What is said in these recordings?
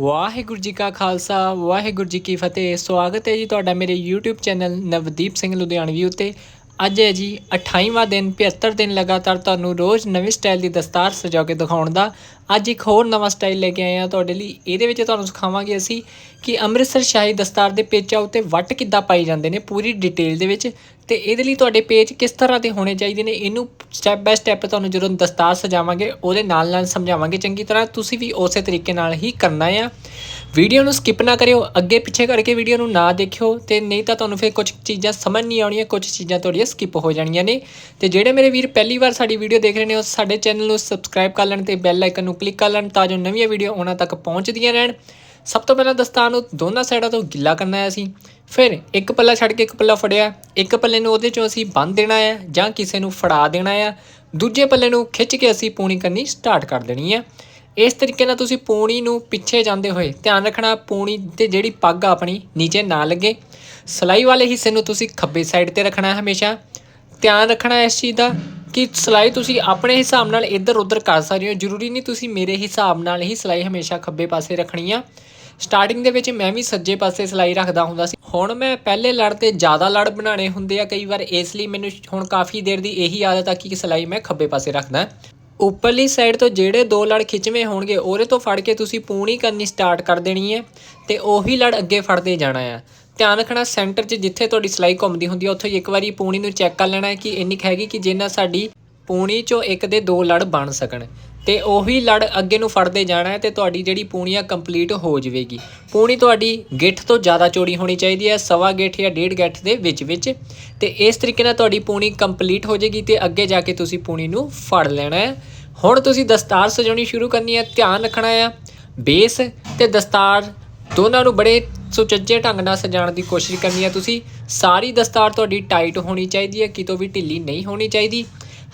ਵਾਹਿਗੁਰੂ ਜੀ ਕਾ ਖਾਲਸਾ, ਵਾਹਿਗੁਰੂ ਜੀ ਕੀ ਫਤਿਹ। ਸਵਾਗਤ ਹੈ ਜੀ ਤੁਹਾਡਾ ਮੇਰੇ YouTube ਚੈਨਲ ਨਵਦੀਪ ਸਿੰਘ ਲੁਧਿਆਣਵੀ ਉੱਤੇ। ਅੱਜ ਹੈ ਜੀ 28ਵਾਂ ਦਿਨ 75 ਦਿਨ ਲਗਾਤਾਰ ਤੁਹਾਨੂੰ ਰੋਜ਼ ਨਵੇਂ ਸਟਾਈਲ ਦੀ ਦਸਤਾਰ ਸਜਾ ਕੇ ਦਿਖਾਉਣ ਦਾ ਅੱਜ ਇੱਕ ਹੋਰ ਨਵਾਂ ਸਟਾਈਲ ਲੈ ਕੇ ਆਏ ਹਾਂ ਤੁਹਾਡੇ ਲਈ। ਇਹਦੇ ਵਿੱਚ ਤੁਹਾਨੂੰ ਸਿਖਾਵਾਂਗੇ ਅਸੀਂ ਕਿ ਅੰਮ੍ਰਿਤਸਰ ਸ਼ਾਹੀ ਦਸਤਾਰ ਦੇ ਪੇਚਾਂ ਉੱਤੇ ਵੱਟ ਕਿੱਦਾਂ ਪਾਈ ਜਾਂਦੇ ਨੇ ਪੂਰੀ ਡਿਟੇਲ ਦੇ ਵਿੱਚ। ਤੇ ਇਹਦੇ ਲਈ ਤੁਹਾਡੇ ਪੇਜ ਕਿਸ ਤਰ੍ਹਾਂ ਦੇ ਹੋਣੇ ਚਾਹੀਦੇ ਨੇ, ਇਹਨੂੰ ਸਟੈਪ ਬਾਏ ਸਟੈਪ ਤੁਹਾਨੂੰ ਜਦੋਂ ਦਸਤਾਰ ਸਜਾਵਾਂਗੇ, ਉਹਦੇ ਨਾਲ ਨਾਲ ਸਮਝਾਵਾਂਗੇ ਚੰਗੀ ਤਰ੍ਹਾਂ। ਤੁਸੀਂ ਵੀ ਉਸੇ ਤਰੀਕੇ ਨਾਲ ਹੀ ਕਰਨਾ ਆ। ਵੀਡੀਓ ਨੂੰ ਸਕਿਪ ਨਾ ਕਰਿਓ, ਅੱਗੇ ਪਿੱਛੇ ਕਰਕੇ ਵੀਡੀਓ ਨੂੰ ਨਾ ਦੇਖਿਓ ਤੇ ਨਹੀਂ ਤਾਂ ਤੁਹਾਨੂੰ ਫਿਰ ਕੁਝ ਚੀਜ਼ਾਂ ਸਮਝ ਨਹੀਂ ਆਉਣੀਆਂ, ਕੁਝ ਚੀਜ਼ਾਂ ਤੁਹਾਡੀਆਂ ਸਕਿਪ ਹੋ ਜਾਣੀਆਂ ਨੇ। ਤੇ ਜਿਹੜੇ ਮੇਰੇ ਵੀਰ ਪਹਿਲੀ ਵਾਰ ਸਾਡੀ ਵੀਡੀਓ ਦੇਖ ਰਹੇ ਨੇ, ਉਹ ਸਾਡੇ ਚੈਨਲ ਨੂੰ ਸਬਸਕ੍ਰਾਈਬ ਕਰ ਲੈਣ ਤੇ ਬੈਲ ਆਈਕਨ ਨੂੰ ਕਲਿੱਕ ਕਰ ਲੈਣ ਤਾਂ ਜੋ ਨਵੀਆਂ ਵੀਡੀਓ ਉਹਨਾਂ ਤੱਕ ਪਹੁੰਚਦੀਆਂ ਰਹਿਣ। ਸਭ ਤੋਂ ਪਹਿਲਾਂ ਦਸਤਾਰ ਨੂੰ ਦੋਨਾਂ ਸਾਈਡਾਂ ਤੋਂ ਗਿੱਲਾ ਕਰਨਾ ਹੈ ਅਸੀਂ। ਫਿਰ ਇੱਕ ਪੱਲਾ ਛੱਡ ਕੇ ਇੱਕ ਪੱਲਾ ਫੜਿਆ। ਇੱਕ ਪੱਲੇ ਨੂੰ ਉਹਦੇ ਚੋਂ ਅਸੀਂ ਬੰਨ ਦੇਣਾ ਹੈ ਜਾਂ ਕਿਸੇ ਨੂੰ ਫੜਾ ਦੇਣਾ ਹੈ। ਦੂਜੇ ਪੱਲੇ ਨੂੰ ਖਿੱਚ ਕੇ ਅਸੀਂ ਪੂਣੀ ਕਰਨੀ ਸਟਾਰਟ ਕਰ ਦੇਣੀ ਹੈ। ਇਸ ਤਰੀਕੇ ਨਾਲ ਤੁਸੀਂ ਪੂਣੀ ਨੂੰ ਪਿੱਛੇ ਜਾਂਦੇ ਹੋਏ ਧਿਆਨ ਰੱਖਣਾ, ਪੂਣੀ ਤੇ ਜਿਹੜੀ ਪੱਗ ਆ ਆਪਣੀ ਨੀਚੇ ਨਾ ਲੱਗੇ। ਸਲਾਈ ਵਾਲੇ ਹਿੱਸੇ ਨੂੰ ਤੁਸੀਂ ਖੱਬੇ ਸਾਈਡ ਤੇ ਰੱਖਣਾ ਹੈ ਹਮੇਸ਼ਾ। ਧਿਆਨ ਰੱਖਣਾ ਇਸ ਚੀਜ਼ ਦਾ। ਕਿ ਸਲਾਈ ਤੁਸੀਂ ਆਪਣੇ ਹਿਸਾਬ ਨਾਲ ਇੱਧਰ ਉੱਧਰ ਕਰ ਸਕਦੇ ਹੋ। ਜ਼ਰੂਰੀ ਨਹੀਂ ਤੁਸੀਂ ਮੇਰੇ ਹਿਸਾਬ ਨਾਲ ਹੀ ਸਲਾਈ ਹਮੇਸ਼ਾ ਖੱਬੇ ਪਾਸੇ ਰੱਖਣੀ ਆ। ਸਟਾਰਟਿੰਗ ਦੇ ਵਿੱਚ ਮੈਂ ਵੀ ਸੱਜੇ ਪਾਸੇ ਸਲਾਈ ਰੱਖਦਾ ਹੁੰਦਾ ਸੀ। ਹੁਣ ਮੈਂ ਪਹਿਲੇ ਲੜ ਤੇ ਜ਼ਿਆਦਾ ਲੜ ਬਣਾਉਣੇ ਹੁੰਦੇ ਆ ਕਈ ਵਾਰ। ਇਸ ਲਈ ਮੈਨੂੰ ਹੁਣ ਕਾਫੀ ਦੇਰ ਦੀ ਇਹੀ ਆਦਤ ਆ ਕਿ ਸਲਾਈ ਮੈਂ ਖੱਬੇ ਪਾਸੇ ਰੱਖਦਾ। ਉੱਪਰਲੀ ਸਾਈਡ ਤੋਂ ਜਿਹੜੇ ਦੋ ਲੜ ਖਿੱਚਵੇਂ ਹੋਣਗੇ, ਉਹਦੇ ਤੋਂ ਫੜ ਕੇ ਤੁਸੀਂ ਪੂਣੀ ਕਰਨੀ ਸਟਾਰਟ ਕਰ ਦੇਣੀ ਹੈ ਤੇ ਉਹੀ ਲੜ ਅੱਗੇ ਫੜਦੇ ਜਾਣਾ ਆ। ਧਿਆਨ ਰੱਖਣਾ ਸੈਂਟਰ 'ਚ ਜਿੱਥੇ ਤੁਹਾਡੀ ਸਲਾਈ ਘੁੰਮਦੀ ਹੁੰਦੀ ਹੈ ਉੱਥੇ ਇੱਕ ਵਾਰੀ ਪੂਣੀ ਨੂੰ ਚੈੱਕ ਕਰ ਲੈਣਾ ਹੈ ਕਿ ਇੰਨੀ ਕੁ ਹੈਗੀ ਕਿ ਜਿੰਨਾ ਸਾਡੀ ਪੂਣੀ 'ਚੋਂ ਇੱਕ ਦੇ ਦੋ ਲੜ ਬਣ ਸਕਣ। ਤੇ ਉਹੀ ਲੜ ਅੱਗੇ ਨੂੰ ਫੜਦੇ ਜਾਣਾ ਹੈ ਤੇ ਤੁਹਾਡੀ ਜਿਹੜੀ ਪੂਣੀ ਆ, ਕੰਪਲੀਟ ਹੋ ਜਾਵੇਗੀ। ਪੂਣੀ ਤੁਹਾਡੀ ਗਿੱਠ ਤੋਂ ਜ਼ਿਆਦਾ ਚੌੜੀ ਹੋਣੀ ਚਾਹੀਦੀ ਹੈ, ਸਵਾ ਗਿੱਠ ਜਾਂ ਡੇਢ ਗਿੱਠ ਦੇ ਵਿੱਚ ਵਿੱਚ। ਤੇ ਇਸ ਤਰੀਕੇ ਨਾਲ ਤੁਹਾਡੀ ਪੂਣੀ ਕੰਪਲੀਟ ਹੋ ਜਾਏਗੀ ਤੇ ਅੱਗੇ ਜਾ ਕੇ ਤੁਸੀਂ ਪੂਣੀ ਨੂੰ ਫੜ ਲੈਣਾ ਹੈ। ਹੁਣ ਤੁਸੀਂ ਦਸਤਾਰ ਸਜਾਉਣੀ ਸ਼ੁਰੂ ਕਰਨੀ ਹੈ, ਧਿਆਨ ਰੱਖਣਾ ਹੈ ਬੇਸ ਤੇ ਦਸਤਾਰ ਦੋਨਾਂ ਨੂੰ ਬੜੇ ਸੁਚੱਜੇ ਢੰਗ ਨਾਲ ਸਜਾਉਣ ਦੀ ਕੋਸ਼ਿਸ਼ ਕਰਨੀ ਹੈ ਤੁਸੀਂ ਸਾਰੀ ਦਸਤਾਰ ਤੁਹਾਡੀ ਟਾਈਟ ਹੋਣੀ ਚਾਹੀਦੀ ਹੈ, ਕਿਤੋਂ ਵੀ ਢਿੱਲੀ ਨਹੀਂ ਹੋਣੀ ਚਾਹੀਦੀ।